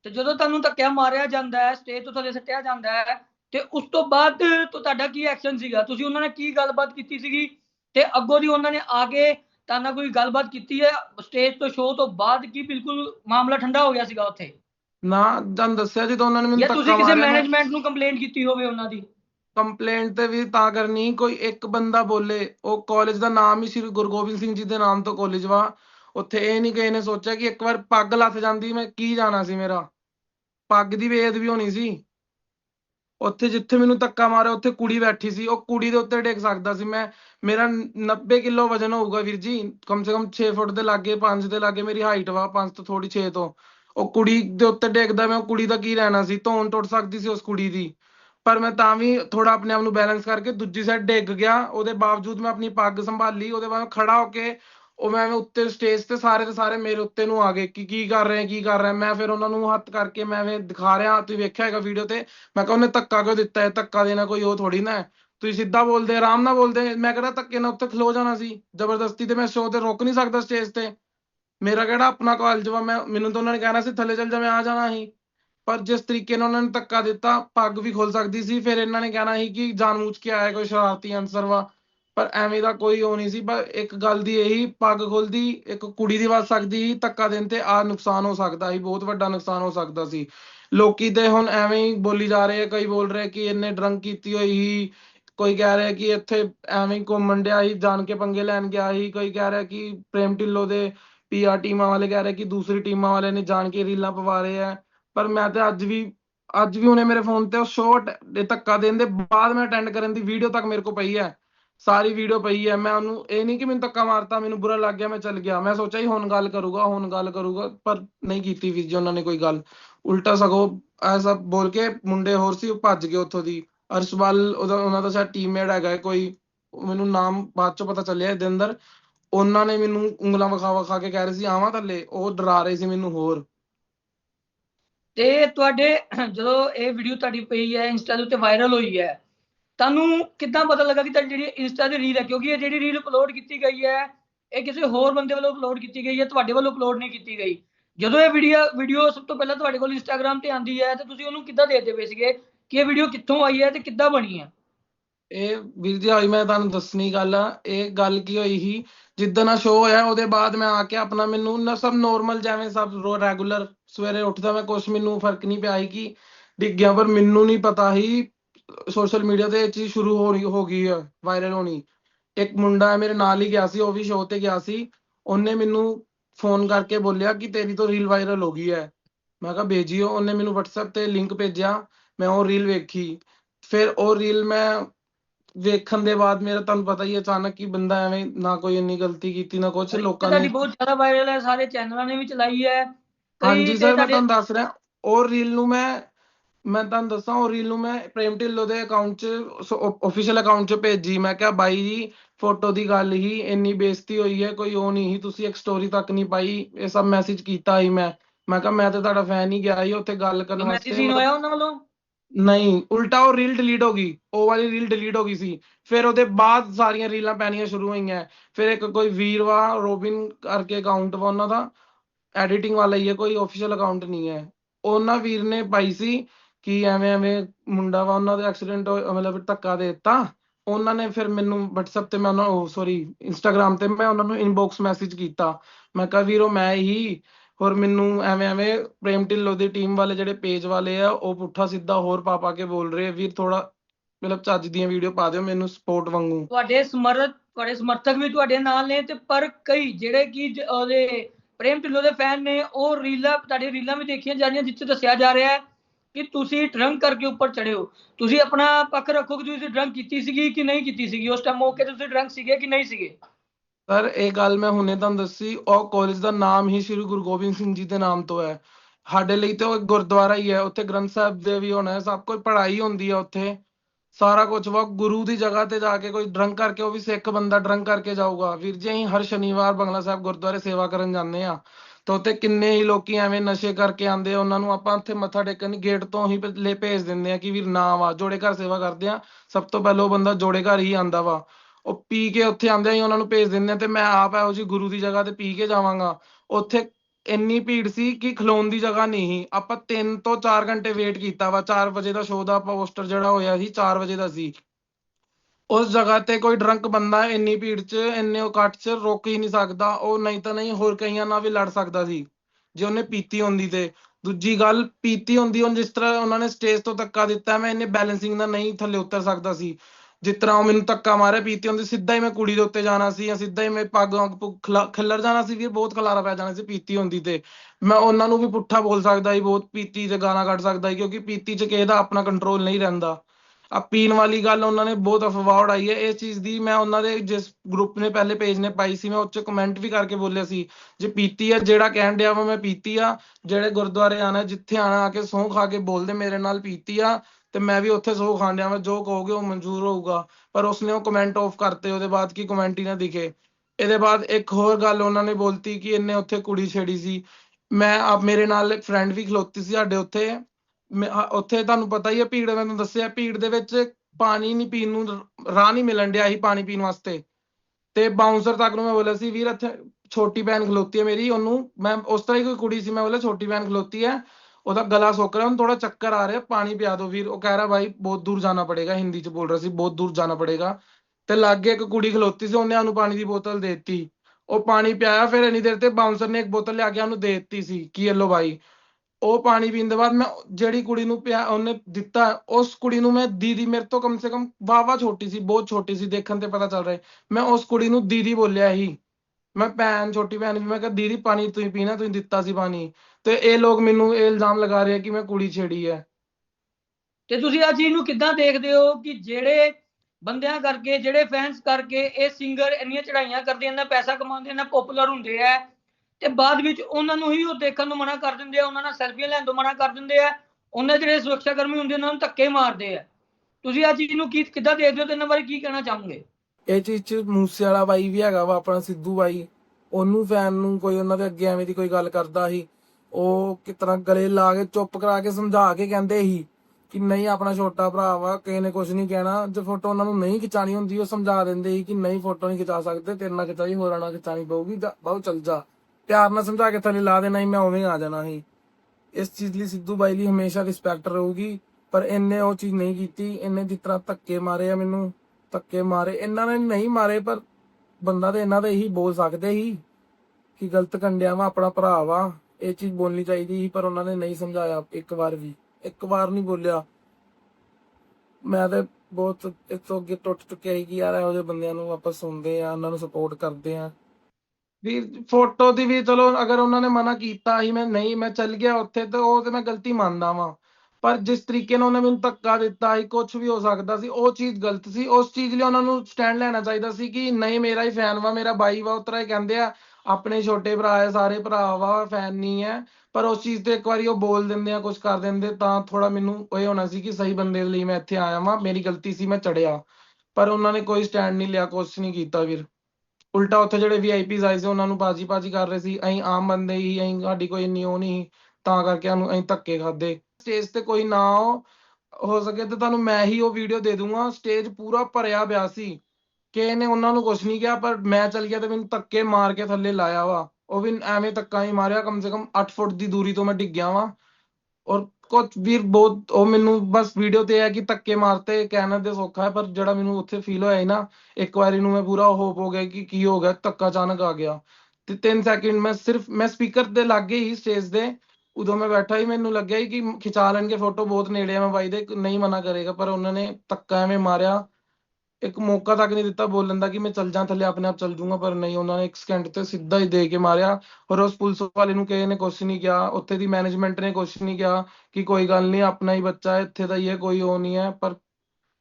ਤੇ ਜਦੋਂ ਤੁਹਾਨੂੰ ਧੱਕਿਆ ਮਾਰਿਆ ਜਾਂਦਾ ਹੈ, ਸਟੇਜ ਤੋਂ ਥੱਲੇ ਸੱਟਿਆ ਜਾਂਦਾ ਹੈ, ਤੇ ਉਸ ਤੋਂ ਬਾਅਦ ਤੁਹਾਡਾ ਕੀ ਐਕਸ਼ਨ ਸੀਗਾ? ਤੁਸੀਂ ਉਹਨਾਂ ਨੇ ਕੀ ਗੱਲਬਾਤ ਕੀਤੀ ਸੀਗੀ? ਤੇ ਅੱਗੋਂ ਦੀ ਉਹਨਾਂ ਨੇ ਆ ਕੇ ਤਾਂ ਨਾਲ ਕੋਈ ਗੱਲਬਾਤ ਕੀਤੀ ਹੈ ਸਟੇਜ ਤੋਂ ਸ਼ੋਅ ਤੋਂ ਬਾਅਦ ਕੀ ਬਿਲਕੁਲ ਮਾਮਲਾ ਠੰਡਾ ਹੋ ਗਿਆ ਸੀਗਾ ਉੱਥੇ? ਨਾ ਤੁਹਾਨੂੰ ਦੱਸਿਆ ਜਦੋਂ ਉਹਨਾਂ ਨੇ ਮੈਨੂੰ ਜਾਂ ਧੱਕਾ ਤੁਸੀਂ ਕਿਸੇ ਮਾਰਿਆ ਮੈਨੇਜਮੈਂਟ ਨੂੰ ਕੰਪਲੇਂਟ ਕੀਤੀ ਹੋਵੇ ਉਹਨਾਂ ਦੀ? ਕੰਪਲੇਂਟ ਤੇ ਵੀ ਤਾਂ ਕਰਨੀ ਕੋਈ ਇੱਕ ਬੰਦਾ ਬੋਲੇ ਉਹ ਕਾਲਜ ਦਾ ਨਾਮ ਹੀ ਸ੍ਰੀ ਗੁਰੂ ਗੋਬਿੰਦ ਸਿੰਘ ਜੀ ਦੇ ਨਾਮ ਤੋਂ ਕਾਲਜ ਵਾ। ਉੱਥੇ ਇਹ ਨਹੀਂ ਕਿਸੇ ਨੇ ਸੋਚਿਆ ਕਿ ਇੱਕ ਵਾਰ ਪੱਗ ਲੱਥ ਜਾਂਦੀ ਮੈਂ ਕੀ ਜਾਣਾ ਸੀ ਮੇਰਾ? ਪੱਗ ਦੀ ਵੇਦ ਵੀ ਹੋਣੀ ਸੀ। ਉੱਥੇ ਜਿੱਥੇ ਮੈਨੂੰ ਧੱਕਾ ਮਾਰਿਆ, ਉੱਥੇ ਕੁੜੀ ਬੈਠੀ ਸੀ। ਉਹ ਕੁੜੀ ਦੇ ਉੱਤੇ ਡੇਗ ਸਕਦਾ ਸੀ। ਮੈਂ, ਮੇਰਾ 90 ਕਿਲੋ ਵਜਨ ਹੋਊਗਾ ਵੀਰ ਜੀ। ਕਮ ਸੇ ਕਮ 6 ਫੁੱਟ ਦੇ ਲਾਗੇ 5 ਦੇ ਲਾਗੇ ਮੇਰੀ ਹਾਈਟ ਵਾ 5 ਤੋਂ ਥੋੜੀ 6 ਤੋਂ। ਉਹ ਕੁੜੀ ਦੇ ਉੱਤੇ ਡੇਗਦਾ ਮੈਂ, ਉਹ ਕੁੜੀ ਦਾ ਕੀ ਰਹਿਣਾ ਸੀ? ਧੌਣ ਟੁੱਟ ਸਕਦੀ ਸੀ ਉਸ ਕੁੜੀ ਦੀ। ਪਰ ਮੈਂ ਤਾਂ ਵੀ ਥੋੜਾ ਆਪਣੇ ਆਪ ਨੂੰ ਬੈਲੈਂਸ ਕਰਕੇ ਦੂਜੀ ਸਾਈਡ ਡਿੱਗ ਗਿਆ। ਉਹਦੇ ਬਾਵਜੂਦ ਮੈਂ ਆਪਣੀ ਪੱਗ ਸੰਭਾਲੀ, ਉਹਦੇ ਬਾਅਦ ਖੜਾ ਹੋ ਕੇ ਉਹ ਮੈਂ ਉੱਤੇ ਸਟੇਜ ਤੇ ਸਾਰੇ ਦੇ ਸਾਰੇ ਮੇਰੇ ਉੱਤੇ ਨੂੰ ਆ ਗਏ ਕਿ ਕੀ ਕਰ ਰਹੇ, ਕੀ ਕਰ ਰਹੇ। ਮੈਂ ਫਿਰ ਉਹਨਾਂ ਨੂੰ ਹੱਥ ਕਰਕੇ ਮੈਂ ਐਵੇਂ ਦਿਖਾ ਰਿਹਾ, ਤੁਸੀਂ ਵੇਖਿਆ ਹੈਗਾ ਵੀਡੀਓ ਤੇ। ਮੈਂ ਕਿਹਾ ਉਹਨੇ ਧੱਕਾ ਕਿਉਂ ਦਿੱਤਾ ਹੈ? ਧੱਕਾ ਦੇਣਾ ਕੋਈ ਉਹ ਥੋੜੀ ਨਾ ਤੁਸੀਂ ਸਿੱਧਾ ਬੋਲਦੇ, ਆਰਾਮ ਨਾਲ ਬੋਲਦੇ। ਮੈਂ ਕਿਹੜਾ ਧੱਕੇ ਨਾਲ ਉੱਥੇ ਖਲੋ ਜਾਣਾ ਸੀ? ਜ਼ਬਰਦਸਤੀ ਤੇ ਮੈਂ ਸ਼ੋਅ ਤੇ ਰੋਕ ਨਹੀਂ ਸਕਦਾ ਸਟੇਜ ਤੇ। ਮੇਰਾ ਕਿਹੜਾ ਆਪਣਾ ਕਾਲਜ ਵਾ? ਮੈਂ, ਮੈਨੂੰ ਤਾਂ ਉਹਨਾਂ ਨੇ ਕਹਿਣਾ ਸੀ, ਥੱਲੇ ਚੱਲ ਜਾ, ਮੈਂ ਆ ਜਾਣਾ ਸੀ। ਪਰ ਜਿਸ ਤਰੀਕੇ ਨਾਲ ਉਹਨਾਂ ਨੇ ਧੱਕਾ ਦਿੱਤਾ, ਪੱਗ ਵੀ ਖੁੱਲ ਸਕਦੀ ਸੀ। ਫਿਰ ਇਹਨਾਂ ਨੇ ਕਹਿਣਾ ਸੀ ਕਿ ਜਾਣਬੁੱਝ ਕੇ ਆਇਆ ਕੋਈ ਸ਼ਰਾਰਤੀ ਅਨਸਰ ਵਾ। ਪਰ ਐਵੇਂ ਦਾ ਕੋਈ ਉਹ ਨਹੀਂ ਸੀ, ਪਰ ਇੱਕ ਗੱਲ ਦੀ ਇਹੀ, ਪੱਗ ਖੁੱਲਦੀ, ਇੱਕ ਕੁੜੀ ਦੀ ਵੱਜ ਸਕਦੀ ਸੀ, ਧੱਕਾ ਦੇਣ ਤੇ ਆ ਨੁਕਸਾਨ ਹੋ ਸਕਦਾ ਸੀ, ਬਹੁਤ ਵੱਡਾ ਨੁਕਸਾਨ ਹੋ ਸਕਦਾ ਸੀ। ਲੋਕੀ ਤੇ ਹੁਣ ਐਵੇਂ ਹੀ ਬੋਲੀ ਜਾ ਰਹੇ ਆ, ਕਈ ਬੋਲ ਰਹੇ ਕਿ ਇਹਨੇ ਡਰੰਕ ਕੀਤੀ ਹੋਈ ਸੀ, ਕੋਈ ਕਹਿ ਰਿਹਾ ਕਿ ਇੱਥੇ ਐਵੇਂ ਘੁੰਮਣ ਡਿਆ ਸੀ, ਜਾਣ ਕੇ ਪੰਗੇ ਲੈਣ ਗਿਆ ਸੀ, ਕੋਈ ਕਹਿ ਰਿਹਾ ਕਿ ਪ੍ਰੇਮ ਢਿੱਲੋਂ ਦੇ ਪੀਆਰ ਟੀਮਾਂ ਵਾਲੇ ਕਹਿ ਰਹੇ ਕਿ ਦੂਸਰੀ ਟੀਮਾਂ ਵਾਲੇ ਨੇ ਜਾਣ ਕੇ ਰੀਲਾਂ ਪਵਾ ਰਹੇ ਆ। ਪਰ ਮੈਂ ਤੇ ਅੱਜ ਵੀ ਅੱਜ ਵੀ ਉਹਨੇ ਮੇਰੇ ਫੋਨ ਤੇ ਉਹ ਸ਼ੋਟ ਦੇ ਧੱਕਾ ਦੇਣ ਦੇ ਬਾਅਦ ਮੈਂ ਅਟੈਂਡ ਕਰਨ ਦੀ ਵੀਡੀਓ ਤੱਕ ਮੇਰੇ ਕੋਲ ਪਈ ਹੈ ਸਾਰੀ ਵੀਡੀਓ ਪਈ ਹੈ, ਮੈਂ ਉਹਨੂੰ ਇਹ ਨਹੀਂ ਕਿ ਮੈਨੂੰ ਧੱਕਾ ਮਾਰਤਾ, ਮੈਨੂੰ ਬੁਰਾ ਲੱਗ ਗਿਆ, ਮੈਂ ਚੱਲ ਗਿਆ। ਮੈਂ ਸੋਚਿਆ ਹੀ ਹੁਣ ਗੱਲ ਕਰੂਗਾ, ਹੁਣ ਗੱਲ ਕਰੂਗਾ, ਪਰ ਨਹੀਂ ਕੀਤੀ ਵੀ ਜੀ ਉਹਨਾਂ ਨੇ ਕੋਈ ਗੱਲ। ਉਲਟਾ ਸਗੋਂ ਐਸਾ ਬੋਲ ਕੇ ਮੁੰਡੇ ਹੋਰ ਸੀ, ਉਹ ਭੱਜ ਗਏ ਉੱਥੋਂ ਦੀ। ਅਰਸ਼ਵਾਲ, ਉਹਦਾ, ਉਹਨਾਂ ਦਾ ਸ਼ਾਇਦ ਟੀਮਮੇਟ ਹੈਗਾ, ਕੋਈ ਮੈਨੂੰ ਨਾਮ ਬਾਅਦ ਚੋਂ ਪਤਾ ਚੱਲਿਆ ਇਹਦੇ ਅੰਦਰ। ਉਹਨਾਂ ਨੇ ਮੈਨੂੰ ਉਂਗਲਾਂ ਵਿਖਾ ਵਿਖਾ ਕੇ ਕਹਿ ਰਹੇ ਸੀ, ਆਵਾਂ ਥੱਲੇ, ਉਹ ਡਰਾ ਰਹੇ ਸੀ ਮੈਨੂੰ ਹੋਰ। ਤੇ ਤੁਹਾਡੇ, ਜਦੋਂ ਇਹ ਵੀਡੀਓ ਤੁਹਾਡੀ ਪਈ ਹੈ ਇੰਸਟਾ ਦੇ ਉੱਤੇ ਵਾਇਰਲ ਹੋਈ ਹੈ ਤੁਹਾਨੂੰ ਕਿੱਦਾਂ ਪਤਾ ਲੱਗਾ ਕਿ ਤੁਹਾਡੀ ਜਿਹੜੀ ਇੰਸਟਾ ਦੀ ਰੀਲ ਹੈ? ਕਿਉਂਕਿ ਇਹ ਜਿਹੜੀ ਰੀਲ ਅਪਲੋਡ ਕੀਤੀ ਗਈ ਹੈ, ਇਹ ਕਿਸੇ ਹੋਰ ਬੰਦੇ ਵੱਲੋਂ ਅਪਲੋਡ ਕੀਤੀ ਗਈ ਹੈ, ਤੁਹਾਡੇ ਵੱਲੋਂ ਅਪਲੋਡ ਨਹੀਂ ਕੀਤੀ ਗਈ। ਜਦੋਂ ਇਹ ਵੀਡੀਓ ਵੀਡੀਓ ਸਭ ਤੋਂ ਪਹਿਲਾਂ ਤੁਹਾਡੇ ਕੋਲ ਇੰਸਟਾਗ੍ਰam ਤੇ ਆਂਦੀ ਹੈ, ਤੇ ਤੁਸੀਂ ਉਹਨੂੰ ਕਿੱਦਾਂ ਦੇਖਦੇ ਪਏ ਸੀਗੇ ਕਿ ਇਹ ਵੀਡੀਓ ਕਿੱਥੋਂ ਆਈ ਹੈ ਤੇ ਕਿੱਦਾਂ ਬਣੀ ਹੈ? ਇਹ ਵੀਰ ਜੀ ਹੋਈ ਮੈਂ ਤੁਹਾਨੂੰ ਦੱਸਣੀ ਗੱਲ ਆ। ਇਹ ਗੱਲ ਕੀ ਹੋਈ ਸੀ? ਜਿੱਦਣ ਆ ਸ਼ੋਅ ਹੋਇਆ, ਉਹਦੇ ਬਾਅਦ ਮੈਂ ਆ ਕੇ ਆਪਣਾ ਮੈਨੂੰ ਨਾ ਸਭ ਨੋਰਮਲ ਜਿਵੇਂ ਸਭ ਰੈਗੂਲਰ ਸਵੇਰੇ ਉੱਠਦਾ ਮੈਂ, ਕੁਛ ਮੈਨੂੰ ਫ਼ਰਕ ਨਹੀਂ ਪਿਆ ਸੀ ਕਿ ਡਿੱਗ ਗਿਆ ਪਰ ਮੈਨੂੰ ਨਹੀਂ ਪਤਾ ਸੀ ਸੋਸ਼ਲ ਮੀਡੀਆ ਤੇ ਇਹ ਚੀਜ਼ ਸ਼ੁਰੂ ਹੋ ਰਹੀ ਹੋ ਗਈ ਹੈ ਵਾਇਰਲ ਹੋਣੀ। ਇੱਕ ਮੁੰਡਾ ਮੇਰੇ ਨਾਲ ਹੀ ਗਿਆ ਸੀ ਉਹ ਵੀ ਸ਼ੋਅ ਤੇ ਗਿਆ ਸੀ। ਉਹਨੇ ਮੈਨੂੰ ਫੋਨ ਕਰਕੇ ਬੋਲਿਆ ਕਿ ਤੇਰੀ ਤਾਂ ਰੀਲ ਵਾਇਰਲ ਹੋ ਗਈ ਹੈ। ਮੈਂ ਕਿਹਾ ਭੇਜੀਓ ਉਹਨੇ ਮੈਨੂੰ WhatsApp ਤੇ ਲਿੰਕ ਭੇਜਿਆ ਮੈਂ ਉਹ ਰੀਲ ਵੇਖੀ। ਫਿਰ ਉਹ ਰੀਲ ਮੈਂ ਵੇਖਣ ਦੇ ਬਾਅਦ ਮੇਰਾ ਤੁਹਾਨੂੰ ਪਤਾ ਹੀ ਹੈ ਅਚਾਨਕ ਹੀ ਬੰਦਾ ਐਵੇਂ ਨਾ ਕੋਈ ਇੰਨੀ ਗਲਤੀ ਕੀਤੀ ਨਾ ਕੁਝ ਲੋਕਾਂ ਤੁਹਾਡੀ ਨੇ ਬਹੁਤ ਜ਼ਿਆਦਾ ਵਾਇਰਲ ਹੈ ਸਾਰੇ ਚੈਨਲਾਂ ਨੇ ਵੀ ਚਲਾਈ ਹੈ। ਹਾਂਜੀ ਸਰ ਮੈਂ ਤੁਹਾਨੂੰ ਦੱਸ ਰਿਹਾ ਉਹ ਰੀਲ ਨੂੰ ਮੈਂ ਮੈਂ ਤੁਹਾਨੂੰ ਦੱਸਾਂ ਉਹ ਰੀਲ ਨੂੰ ਮੈਂ ਪ੍ਰੇਮ ਢਿੱਲੋਂ ਦੇ ਅਕਾਊਂਟ 'ਚ ਆਫੀਸ਼ੀਅਲ ਅਕਾਊਂਟ 'ਚ ਭੇਜੀ। ਮੈਂ ਕਿਹਾ ਬਾਈ ਜੀ ਫੋਟੋ ਦੀ ਗੱਲ ਹੀ ਇੰਨੀ ਬੇਇੱਜ਼ਤੀ ਹੋਈ ਹੈ ਕੋਈ ਉਹ ਨਹੀਂ ਤੁਸੀਂ ਇੱਕ ਸਟੋਰੀ ਤੱਕ ਨਹੀਂ ਪਾਈ। ਇਹ ਸਭ ਮੈਸੇਜ ਕੀਤਾ ਹੀ ਮੈਂ। ਮੈਂ ਕਿਹਾ ਮੈਂ ਤੇ ਤੁਹਾਡਾ ਫੈਨ ਹੀ ਗਿਆ ਸੀ ਉੱਥੇ ਗੱਲ ਕਰਨ ਮੈਸੇਜ ਵਾਸਤੇ ਸੀਨ ਹੋਇਆ ਉਹਨਾਂ ਵੱਲੋਂ? ਨਹੀਂ ਉਲਟਾ ਉਹ ਰੀਲ ਡਿਲੀਟ ਹੋ ਗਈ। ਉਹ ਵਾਲੀ ਰੀਲ ਡਿਲੀਟ ਹੋ ਗਈ ਸੀ। ਫਿਰ ਉਹਦੇ ਬਾਅਦ ਸਾਰੀਆਂ ਰੀਲਾਂ ਪੈਣੀਆਂ ਸ਼ੁਰੂ ਹੋਈਆਂ। ਫਿਰ ਇੱਕ ਕੋਈ ਵੀਰਵਾ ਰੋਬਿਨ ਕਰਕੇ ਅਕਾਊਂਟ ਵਾ ਉਹਨਾਂ ਦਾ। ਐਡੀਟਿੰਗ ਵਾਲਾ ਹੀ ਹੈ ਕੋਈ ਆਫੀਸ਼ੀਅਲ ਅਕਾਊਂਟ ਨਹੀਂ ਹੈ। ਉਹਨਾਂ ਵੀਰ ਨੇ ਪਾਈ ਸੀ ਕਿ ਐਵੇਂ ਐਵੇਂ ਮੁੰਡਾ ਵਾ, ਉਹਨਾਂ ਦਾ ਐਕਸੀਡੈਂਟ ਮਤਲਬ ਧੱਕਾ ਦੇ ਦਿੱਤਾ। ਉਹਨਾਂ ਨੇ ਫਿਰ ਮੈਨੂੰ WhatsApp ਤੇ ਮੈਂ ਉਹਨਾਂ ਸੌਰੀ Instagram ਤੇ ਮੈਂ ਉਹਨਾਂ ਨੂੰ ਇਨਬਾਕਸ ਮੈਸੇਜ ਕੀਤਾ। ਮੈਂ ਕਿਹਾ, ਵੀਰੋ, ਮੈਂ ਹੀ, ਹੋਰ ਮੈਨੂੰ ਐਵੇਂ ਐਵੇਂ ਪ੍ਰੇਮ ਢਿੱਲੋਂ ਦੀ ਟੀਮ ਵਾਲੇ ਜਿਹੜੇ ਪੇਜ ਵਾਲੇ ਆ, ਉਹ ਪੁੱਠਾ ਸਿੱਧਾ ਹੋਰ ਪਾ ਪਾ ਕੇ ਬੋਲ ਰਹੇ ਵੀਰ ਥੋੜਾ ਮਤਲਬ ਚੱਜ ਦੀਆਂ ਵੀਡੀਓ ਪਾ ਦਿਓ ਮੈਨੂੰ ਸਪੋਰਟ ਵਾਂਗੂ। ਤੁਹਾਡੇ ਸਮਰਥ, ਤੁਹਾਡੇ ਸਮਰਥਕ ਵੀ ਤੁਹਾਡੇ ਨਾਲ ਨੇ ਤੇ ਪਰ ਕਈ ਜਿਹੜੇ ਕਿ ਉਹਦੇ ਪ੍ਰੇਮ ਢਿੱਲੋਂ ਦੇ ਫੈਨ ਨੇ, ਉਹ ਰੀਲਾਂ ਤੁਹਾਡੇ ਰੀਲਾਂ ਵੀ ਦੇਖੀਆਂ ਜਾ ਰਹੀਆਂ, ਜਿੱਥੇ ਦੱਸਿਆ ਜਾ ਰਿਹਾ ਹੈ ਕਿ ਤੁਸੀਂ ਡਰੰਕ ਕਰਕੇ ਉੱਪਰ ਚੜੇ ਹੋ। ਤੁਸੀਂ ਆਪਣਾ ਪੱਖ ਰੱਖੋ ਕਿ ਤੁਸੀਂ ਡਰੰਕ ਕੀਤੀ ਸੀਗੀ ਕਿ ਨਹੀਂ ਕੀਤੀ ਸੀਗੀ। ਉਸ ਟਾਈਮ ਮੌਕੇ ਤੇ ਤੁਸੀਂ ਡਰੰਕ ਸੀਗੇ ਕਿ ਨਹੀਂ ਸੀਗੇ? ਸਰ, ਇਹ ਗੱਲ ਮੈਂ ਹੁਣੇ ਤੁਹਾਨੂੰ ਦੱਸੀ। ਉਹ ਕਾਲਜ ਦਾ ਨਾਮ ਹੀ ਸ੍ਰੀ ਗੁਰੂ ਗੋਬਿੰਦ ਸਿੰਘ ਜੀ ਦੇ ਨਾਮ ਤੋਂ ਹੈ। ਸਾਡੇ ਲਈ ਤੇ ਉਹ ਗੁਰਦੁਆਰਾ ਹੀ ਹੈ। ਉੱਥੇ ਗ੍ਰੰਥ ਸਾਹਿਬ ਦੇ ਵੀ ਹੋਣਾ ਹੈ। ਸਭ ਕੁਝ ਪੜ੍ਹਾਈ ਹੁੰਦੀ ਹੈ ਉੱਥੇ। ਸਾਰਾ ਕੁਝ ਵਾ। ਗੁਰੂ ਦੀ ਜਗ੍ਹਾ ਤੇ ਜਾ ਕੇ ਕੋਈ ਡਰੰਕ ਕਰਕੇ, ਉਹ ਵੀ ਸਿੱਖ ਬੰਦਾ ਡਰੰਕ ਕਰਕੇ ਜਾਊਗਾ। ਵੀਰ ਜੀ, ਅਸੀਂ ਹਰ ਸ਼ਨੀਵਾਰ ਬੰਗਲਾ ਸਾਹਿਬ ਗੁਰਦੁਆਰੇ ਸੇਵਾ ਕਰਨ ਜਾਂਦੇ ਆ ਤਾਂ ਉੱਥੇ ਕਿੰਨੇ ਹੀ ਲੋਕੀ ਐਵੇਂ ਨਸ਼ੇ ਕਰਕੇ ਆਉਂਦੇ ਆ, ਉਹਨਾਂ ਨੂੰ ਆਪਾਂ ਉੱਥੇ ਮੱਥਾ ਟੇਕਣ, ਗੇਟ ਤੋਂ ਹੀ ਲੈ ਭੇਜ ਦਿੰਦੇ ਆ ਕਿ ਵੀਰ ਨਾ ਵਾ, ਜੋੜੇ ਘਰ ਸੇਵਾ ਕਰਦੇ ਆ, ਸਭ ਤੋਂ ਪਹਿਲਾਂ ਉਹ ਬੰਦਾ ਜੋੜੇ ਘਰ ਹੀ ਆਂਦਾ ਵਾ। ਉਹ ਪੀ ਕੇ ਉੱਥੇ ਆਂਦੇ ਹੀ ਉਹਨਾਂ ਨੂੰ ਭੇਜ ਦਿੰਦੇ ਆ ਤੇ ਮੈਂ ਆਪ ਇਹੋ ਜੀ ਗੁਰੂ ਦੀ ਜਗ੍ਹਾ ਤੇ ਪੀ ਕੇ ਜਾਵਾਂਗਾ। ਉੱਥੇ ਇੰਨੀ ਭੀੜ ਸੀ ਕਿ ਖਲੋਣ ਦੀ ਜਗ੍ਹਾ ਨਹੀਂ ਸੀ। ਆਪਾਂ 3 ਤੋਂ 4 ਘੰਟੇ ਵੇਟ ਕੀਤਾ ਵਾ 4 ਵਜੇ ਦਾ ਸ਼ੋਅ ਦਾ ਪੋਸਟਰ ਜਿਹੜਾ ਹੋਇਆ ਸੀ 4 ਵਜੇ ਦਾ ਸੀ। ਉਸ ਜਗ੍ਹਾ ਤੇ ਕੋਈ ਡਰੰਕ ਬੰਦਾ ਇੰਨੀ ਭੀੜ 'ਚ, ਇੰਨੇ ਇਕੱਠ 'ਚ ਰੁਕ ਹੀ ਨਹੀਂ ਸਕਦਾ, ਉਹ ਨਹੀਂ ਤਾਂ ਨਹੀਂ ਹੋਰ ਕਈਆਂ ਨਾਲ ਵੀ ਲੜ ਸਕਦਾ ਸੀ, ਜੇ ਉਹਨੇ ਪੀਤੀ ਹੁੰਦੀ ਤੇ। ਦੂਜੀ ਗੱਲ, ਪੀਤੀ ਹੁੰਦੀ ਹੁਣ ਜਿਸ ਤਰ੍ਹਾਂ ਉਹਨਾਂ ਨੇ ਸਟੇਜ ਤੋਂ ਧੱਕਾ ਦਿੱਤਾ, ਮੈਂ ਇੰਨੇ ਬੈਲੈਂਸਿੰਗ ਦਾ ਨਹੀਂ ਥੱਲੇ ਉਤਰ ਸਕਦਾ ਸੀ। ਜਿਸ ਤਰ੍ਹਾਂ ਉਹ ਮੈਨੂੰ ਧੱਕਾ ਮਾਰਿਆ, ਪੀਤੀ ਹੁੰਦੀ, ਸਿੱਧਾ ਹੀ ਮੈਂ ਕੁੜੀ ਦੇ ਉੱਤੇ ਜਾਣਾ ਸੀ ਜਾਂ ਸਿੱਧਾ ਹੀ ਮੈਂ ਪੱਗ ਵਾਂਗ ਪੁ- ਜਾਣਾ ਸੀ ਵੀ ਬਹੁਤ ਖਲਾਰਾ ਪੈ ਜਾਣਾ ਸੀ ਪੀਤੀ ਹੁੰਦੀ ਤੇ। ਮੈਂ ਉਹਨਾਂ ਨੂੰ ਵੀ ਪੁੱਠਾ ਬੋਲ ਸਕਦਾ ਸੀ, ਬਹੁਤ ਪੀਤੀ ਤੇ ਗਾਣਾ ਕੱਢ ਸਕਦਾ ਸੀ, ਕਿਉਂਕਿ ਪੀਤੀ 'ਚ ਕਿਸੇ ਦਾ ਆਪਣਾ ਕੰਟਰੋਲ ਨਹੀਂ ਰਹਿੰਦਾ। ਆ ਪੀਣ ਵਾਲੀ ਗੱਲ ਉਹਨਾਂ ਨੇ ਬਹੁਤ ਅਫਵਾਹ ਉਡਾਈ ਹੈ। ਇਸ ਚੀਜ਼ ਦੀ ਮੈਂ ਉਹਨਾਂ ਦੇ ਜਿਸ ਗਰੁੱਪ ਨੇ ਪਹਿਲੇ ਪੇਜ ਨੇ ਪਾਈ ਸੀ, ਮੈਂ ਉੱਚ ਕਮੈਂਟ ਵੀ ਕਰਕੇ ਬੋਲਿਆ ਸੀ, ਜੇ ਪੀਤੀ ਆ, ਜਿਹੜਾ ਕਹਿਣ ਡਿਆ ਵਾ ਮੈਂ ਪੀਤੀ ਆ, ਜਿਹੜੇ ਗੁਰਦੁਆਰੇ ਆਣਾ, ਜਿੱਥੇ ਆਣਾ, ਆ ਕੇ ਸਹੁੰ ਖਾ ਕੇ ਬੋਲਦੇ ਮੇਰੇ ਨਾਲ ਪੀਤੀ ਆ, ਤੇ ਮੈਂ ਵੀ ਉੱਥੇ ਸਹੁੰ ਖਾਣ ਡਿਆ ਵਾ, ਜੋ ਕਹੋਗੇ ਉਹ ਮਨਜ਼ੂਰ ਹੋਊਗਾ। ਪਰ ਉਸਨੇ ਉਹ ਕਮੈਂਟ ਆਫ ਕਰਤੇ, ਉਹਦੇ ਬਾਅਦ ਕੀ ਕਮੈਂਟ ਹੀ ਨਾ ਦਿਖੇ। ਇਹਦੇ ਬਾਅਦ ਇੱਕ ਹੋਰ ਗੱਲ ਉਹਨਾਂ ਨੇ ਬੋਲਤੀ ਕਿ ਇਹਨੇ ਉੱਥੇ ਕੁੜੀ ਛੇੜੀ ਸੀ। ਮੈਂ ਆਪ, ਮੇਰੇ ਨਾਲ ਇੱਕ ਫਰੈਂਡ ਵੀ ਖਲੋਤੀ ਸੀ ਸਾਡੇ ਉੱਥੇ। ਉੱਥੇ ਤੁਹਾਨੂੰ ਪਤਾ ਹੀ ਹੈ ਭੀੜ ਮੈਂ ਤੁਹਾਨੂੰ ਦੱਸਿਆ, ਭੀੜ ਦੇ ਵਿੱਚ ਪਾਣੀ ਨਹੀਂ ਪੀਣ ਨੂੰ ਰਾਹ ਨਹੀਂ ਮਿਲਣ ਡਿਆ ਸੀ ਪਾਣੀ ਪੀਣ ਵਾਸਤੇ। ਤੇ ਬਾਉਂਸਰ ਤੱਕ ਨੂੰ ਮੈਂ ਬੋਲਿਆ ਸੀ, ਵੀਰ, ਇੱਥੇ ਛੋਟੀ ਭੈਣ ਖਲੋਤੀ ਹੈ ਮੇਰੀ, ਉਹਨੂੰ ਮੈਂ ਉਸ ਤਰ੍ਹਾਂ ਹੀ ਕੋਈ ਕੁੜੀ ਸੀ, ਮੈਂ ਬੋਲਿਆ ਛੋਟੀ ਭੈਣ ਖਲੋਤੀ ਹੈ, ਉਹਦਾ ਗਲਾ ਸੁੱਕ ਰਿਹਾ, ਉਹਨੂੰ ਥੋੜਾ ਚੱਕਰ ਆ ਰਿਹਾ, ਪਾਣੀ ਪਿਆ ਦਿਓ ਵੀਰ। ਉਹ ਕਹਿ ਰਿਹਾ, ਭਾਈ, ਬਹੁਤ ਦੂਰ ਜਾਣਾ ਪੜੇਗਾ, ਹਿੰਦੀ ਚ ਬੋਲ ਰਿਹਾ ਸੀ, ਬਹੁਤ ਦੂਰ ਜਾਣਾ ਪੜੇਗਾ। ਤੇ ਲਾਗੇ ਇੱਕ ਕੁੜੀ ਖਲੋਤੀ ਸੀ, ਉਹਨੇ ਉਹਨੂੰ ਪਾਣੀ ਦੀ ਬੋਤਲ ਦੇ ਦਿੱਤੀ। ਉਹ ਪਾਣੀ ਪਿਆਇਆ, ਫਿਰ ਇੰਨੀ ਦੇਰ ਤੇ ਬਾਉਂਸਰ ਨੇ ਇੱਕ ਬੋਤਲ ਲਿਆ ਕੇ ਉਹਨੂੰ ਦੇ ਦਿੱਤੀ ਸੀ, ਕੀ ਇਹ ਲੋ ਭਾਈ ਉਹ ਪਾਣੀ ਪੀਣ ਦੇ ਬਾਅਦ ਮੈਂ ਜਿਹੜੀ ਕੁੜੀ ਨੂੰ ਪਿਆ, ਉਹਨੇ ਦਿੱਤਾ, ਉਸ ਕੁੜੀ ਨੂੰ ਮੈਂ ਦੀਦੀ ਮੇਰੇ ਤੋਂ ਕਮ ਸੇ ਕਮ ਵਾਵਾ ਛੋਟੀ ਸੀ, ਬਹੁਤ ਛੋਟੀ ਸੀ, ਦੇਖਣ ਤੇ ਪਤਾ ਚੱਲ ਰਿਹਾ ਮੈਂ ਉਸ ਕੁੜੀ ਨੂੰ ਦੀਦੀ ਬੋਲਿਆ ਹੀ ਮੈਂ ਭੈਣ, ਛੋਟੀ ਭੈਣ ਵੀ, ਮੈਂ ਕਿਹਾ, ਦੀਦੀ, ਪਾਣੀ ਤੁਸੀਂ ਪੀਣਾ, ਤੁਸੀਂ ਦਿੱਤਾ ਸੀ ਪਾਣੀ। ਤੇ ਇਹ ਲੋਕ ਮੈਨੂੰ ਇਹ ਇਲਜ਼ਾਮ ਲਗਾ ਰਹੇ ਕਿ ਮੈਂ ਕੁੜੀ ਛੇੜੀ ਹੈ। ਤੇ ਤੁਸੀਂ ਆ ਚੀਜ਼ ਨੂੰ ਕਿੱਦਾਂ ਦੇਖਦੇ ਹੋ ਕਿ ਜਿਹੜੇ ਬੰਦਿਆਂ ਕਰਕੇ, ਜਿਹੜੇ ਫੈਨਸ ਕਰਕੇ ਇਹ ਸਿੰਗਰ ਇੰਨੀਆਂ ਚੜਾਈਆਂ ਕਰਦੇ ਇਹਨਾਂ ਪੈਸਾ ਕਮਾਉਂਦੇ ਇਹਨਾਂ ਪਪੂਲਰ ਹੁੰਦੇ ਆ ਤੇ ਬਾਅਦ ਵਿੱਚ ਉਹਨਾਂ ਨੂੰ ਹੀ ਉਹ ਦੇਖਣ ਨੂੰ ਮਨਾ ਕਰ ਦਿੰਦੇ ਆ, ਉਹਨਾਂ ਨਾਲ ਸੈਲਫੀਆਂ ਲੈਣ ਤੋਂ ਮਨਾ ਕਰ ਦਿੰਦੇ ਆ। ਉਹਨਾਂ ਜਿਹੜੇ ਸੁਰੱਖਿਆ ਕਰਮੀ ਹੁੰਦੇ ਉਹਨਾਂ ਨੂੰ ਧੱਕੇ ਮਾਰਦੇ ਆ। ਤੁਸੀਂ ਆ ਚੀਜ਼ ਨੂੰ ਕੀ, ਕਿੱਦਾਂ ਦੇਖਦੇ ਹੋ? ਤੇ ਇਹਨਾਂ ਬਾਰੇ ਕੀ ਕਹਿਣਾ ਚਾਹੋਗੇ? ਇਹ ਚੀਜ਼ ਚ ਮੂਸੇ ਵਾਲਾ ਬਾਈ ਵੀ ਹੈਗਾ ਵਾ, ਆਪਣਾ ਸਿੱਧੂ ਬਾਈ। ਉਹਨੂੰ ਫੈਨ ਨੂੰ ਕੋਈ ਉਹਨਾਂ ਦੇ ਅੱਗੇ ਐਵੇਂ ਦੀ ਕੋਈ ਗੱਲ ਕਰਦਾ ਸੀ। ਉਹ ਕਿਸ ਤਰ੍ਹਾਂ ਗਲੇ ਲਾ ਕੇ ਚੁੱਪ ਕਰਾ ਕੇ ਸਮਝਾ ਕੇ ਕਹਿੰਦੇ ਸੀ ਕਿ ਨਹੀਂ, ਆਪਣਾ ਛੋਟਾ ਭਰਾ ਵਾ, ਕਿਸੇ ਨੇ ਕੁਝ ਨਹੀਂ ਕਹਿਣਾ। ਜੇ ਫੋਟੋ ਉਹਨਾਂ ਨੂੰ ਨਹੀਂ ਖਿਚਾਣੀ ਹੁੰਦੀ, ਉਹ ਸਮਝਾ ਦਿੰਦੇ ਸੀ ਕਿ ਨਹੀਂ ਫੋਟੋ ਨਹੀਂ ਖਿਚਾ ਸਕਦੇ, ਤੇਰੇ ਨਾਲ ਖਿਚਾਈ, ਹੋਰਾਂ ਨਾਲ ਖਿਚਾਣੀ ਪਊਗੀ, ਜਾ- ਬਾਹੂ ਜਾ। ਪਿਆਰ ਨਾਲ ਸਮਝਾ ਕੇ ਥੱਲੇ ਲਾ ਦੇਣਾ ਸੀ, ਮੈਂ ਉਵੇਂ ਆ ਜਾਣਾ ਸੀ। ਇਸ ਚੀਜ਼ ਲਈ ਸਿੱਧੂ ਬਾਈ ਲਈ ਹਮੇਸ਼ਾ ਰਿਸਪੈਕਟ ਰਹੂਗੀ, ਪਰ ਇਹਨੇ ਉਹ ਚੀਜ਼ ਨਹੀਂ ਕੀਤੀ ਇਹਨੇ ਜਿਸ ਤਰ੍ਹਾਂ ਧੱਕੇ ਮਾਰੇ ਆ ਮੈਨੂੰ, ਧੱਕੇ ਮਾਰੇ, ਇਹਨਾਂ ਨੇ ਨਹੀਂ ਮਾਰੇ, ਪਰ ਬੰਦਾ ਤੇ ਇਹਨਾਂ ਦੇ ਇਹੀ ਬੋਲ ਸਕਦੇ ਸੀ ਕਿ ਗਲਤ ਕੰਡਿਆ ਵਾ, ਆਪਣਾ ਭਰਾ ਵਾ, ਇਹ ਚੀਜ਼ ਬੋਲਣੀ ਚਾਹੀਦੀ ਸੀ, ਪਰ ਉਹਨਾਂ ਨੇ ਨਹੀਂ ਸਮਝਾਇਆ ਇੱਕ ਵਾਰ ਵੀ, ਇੱਕ ਵਾਰ ਨਹੀਂ ਬੋਲਿਆ। ਮੈਂ ਤੇ ਬਹੁਤ ਇਸ ਤੋਂ ਅੱਗੇ ਟੁੱਟ ਚੁੱਕਿਆ ਸੀ ਕਿ ਯਾਰ ਇਹੋ ਜਿਹੇ ਬੰਦਿਆਂ ਨੂੰ ਆਪਾਂ ਸੁਣਦੇ ਆ, ਉਹਨਾਂ ਨੂੰ ਸਪੋਰਟ ਕਰਦੇ ਆ। ਵੀ ਫੋਟੋ ਦੀ ਵੀ ਚਲੋ ਅਗਰ ਉਹਨਾਂ ਨੇ ਮਨਾ ਕੀਤਾ ਸੀ ਮੈਂ ਨਹੀਂ, ਮੈਂ ਚੱਲ ਗਿਆ ਉੱਥੇ ਤੇ ਉਹ ਤੇ ਮੈਂ ਗਲਤੀ ਮੰਨਦਾ ਵਾਂ। ਪਰ ਜਿਸ ਤਰੀਕੇ ਨਾਲ ਉਹਨੇ ਮੈਨੂੰ ਧੱਕਾ ਦਿੱਤਾ ਸੀ ਕੁਝ ਵੀ ਹੋ ਸਕਦਾ ਸੀ, ਉਹ ਚੀਜ਼ ਗਲਤ ਸੀ। ਉਸ ਚੀਜ਼ ਲਈ ਉਹਨਾਂ ਨੂੰ ਸਟੈਂਡ ਲੈਣਾ ਚਾਹੀਦਾ ਸੀ ਕਿ ਨਹੀਂ, ਮੇਰਾ ਹੀ ਫੈਨ ਵਾ, ਮੇਰਾ ਬਾਈ ਵਾ, ਉਤਰਾ ਹੀ ਕਹਿੰਦੇ ਆ, ਆਪਣੇ ਛੋਟੇ ਭਰਾ ਆ ਸਾਰੇ ਭਰਾ ਵਾ ਫੈਨ ਨਹੀਂ ਹੈ। ਪਰ ਉਸ ਚੀਜ਼ ਤੇ ਇੱਕ ਵਾਰੀ ਉਹ ਬੋਲ ਦਿੰਦੇ ਆ ਕੁਝ ਕਰ ਦਿੰਦੇ ਤਾਂ ਥੋੜਾ ਮੈਨੂੰ ਇਹ ਹੋਣਾ ਸੀ ਕਿ ਸਹੀ ਬੰਦੇ ਲਈ ਮੈਂ ਇੱਥੇ ਆਇਆ ਵਾਂ, ਮੇਰੀ ਗਲਤੀ ਸੀ, ਮੈਂ ਚੜਿਆ ਪਰ ਉਹਨਾਂ ਨੇ ਕੋਈ ਸਟੈਂਡ ਨਹੀਂ ਲਿਆ, ਕੁਛ ਨਹੀਂ ਕੀਤਾ ਵੀਰ। ਉਲਟਾ ਉੱਥੇ ਜਿਹੜੇ ਵੀਆਈਪੀਜ਼ ਆਏ ਸੀ, ਉਹਨਾਂ ਨੂੰ ਬਾਜੀ ਬਾਜੀ ਕਰ ਰਹੇ ਸੀ, ਅਸੀਂ ਆਮ ਬੰਦੇ ਹੀ, ਅਸੀਂ ਸਾਡੀ ਕੋਈ ਇੰਨੀ ਉਹ ਨਹੀਂ, ਤਾਂ ਕਰਕੇ ਸਾਨੂੰ ਅਸੀਂ ਧੱਕੇ ਖਾਦੇ ਸਟੇਜ ਤੇ ਕੋਈ ਨਾ ਹੋ ਸਕੇ ਤੇ ਤੁਹਾਨੂੰ ਮੈਂ ਹੀ ਉਹ ਵੀਡੀਓ ਦੇ ਦੂੰਗਾ। ਸਟੇਜ ਪੂਰਾ ਭਰਿਆ ਪਿਆ ਸੀ, ਕਿ ਇਹਨੇ ਉਹਨਾਂ ਨੂੰ ਕੁਝ ਨਹੀਂ ਕਿਹਾ, ਪਰ ਮੈਂ ਚੱਲ ਗਿਆ ਤੇ ਮੈਨੂੰ ਧੱਕੇ ਮਾਰ ਕੇ ਥੱਲੇ ਲਾਇਆ ਵਾ। ਉਹ ਵੀ ਐਵੇਂ ਧੱਕਾ ਹੀ ਮਾਰਿਆ, ਕਮ ਸੇ ਕਮ 8 ਫੁੱਟ ਦੀ ਦੂਰੀ ਤੋਂ ਮੈਂ ਡਿੱਗਿਆ ਵਾਂ। ਔਰ ਕੁਝ ਵੀਰ ਬਹੁਤ, ਉਹ ਮੈਨੂੰ ਬਸ ਵੀਡੀਓ ਤੇ ਹੈ ਕਿ ਧੱਕੇ ਮਾਰਤੇ, ਕਹਿਣਾ ਤੇ ਸੌਖਾ ਹੈ, ਪਰ ਜਿਹੜਾ ਮੈਨੂੰ ਉੱਥੇ ਫੀਲ ਹੋਇਆ ਸੀ ਨਾ, ਇੱਕ ਵਾਰੀ ਨੂੰ ਮੈਂ ਪੂਰਾ ਹੋਪ ਹੋ ਗਿਆ ਕਿ ਕੀ ਹੋ ਗਿਆ, ਧੱਕਾ ਅਚਾਨਕ ਆ ਗਿਆ। ਤੇ 3 ਸੈਕਿੰਡ ਮੈਂ ਸਿਰਫ, ਮੈਂ ਸਪੀਕਰ ਦੇ ਲਾਗੇ ਹੀ ਸਟੇਜ ਦੇ, ਉਦੋਂ ਮੈਂ ਬੈਠਾ ਹੀ ਮੈਨੂੰ ਲੱਗਿਆ ਸੀ ਕਿ ਖਿਚਾ ਲੈਣਗੇ ਫੋਟੋ ਬਹੁਤ ਨੇੜੇ ਆ, ਮੈਂ ਬਾਈ ਦੇ ਨਹੀਂ ਮਨਾ ਕਰੇਗਾ, ਪਰ ਉਹਨਾਂ ਨੇ ਧੱਕਾ ਐਵੇਂ ਮਾਰਿਆ। ਇੱਕ ਮੌਕਾ ਤੱਕ ਨਹੀਂ ਦਿੱਤਾ ਬੋਲਣ ਦਾ ਕਿ ਮੈਂ ਚੱਲ ਜਾਂ ਥੱਲੇ, ਆਪਣੇ ਆਪ ਚੱਲ ਜੂੰਗਾ, ਪਰ ਨਹੀਂ, ਉਹਨਾਂ ਨੇ ਇੱਕ ਸਕਿੰਟ ਤੇ ਸਿੱਧਾ ਹੀ ਦੇ ਕੇ ਮਾਰਿਆ। ਔਰ ਉਸ ਪੁਲਿਸ ਵਾਲੇ ਨੂੰ ਕਿਸੇ ਨੇ ਕੁਛ ਨਹੀਂ ਕਿਹਾ। ਉੱਥੇ ਦੀ ਮੈਨੇਜਮੈਂਟ ਨੇ ਕੁਛ ਨਹੀਂ ਕਿਹਾ ਕਿ ਕੋਈ ਗੱਲ ਨਹੀਂ, ਆਪਣਾ ਹੀ ਬੱਚਾ ਹੈ, ਇੱਥੇ ਦਾ ਹੀ ਹੈ, ਕੋਈ ਉਹ ਨਹੀਂ ਹੈ, ਪਰ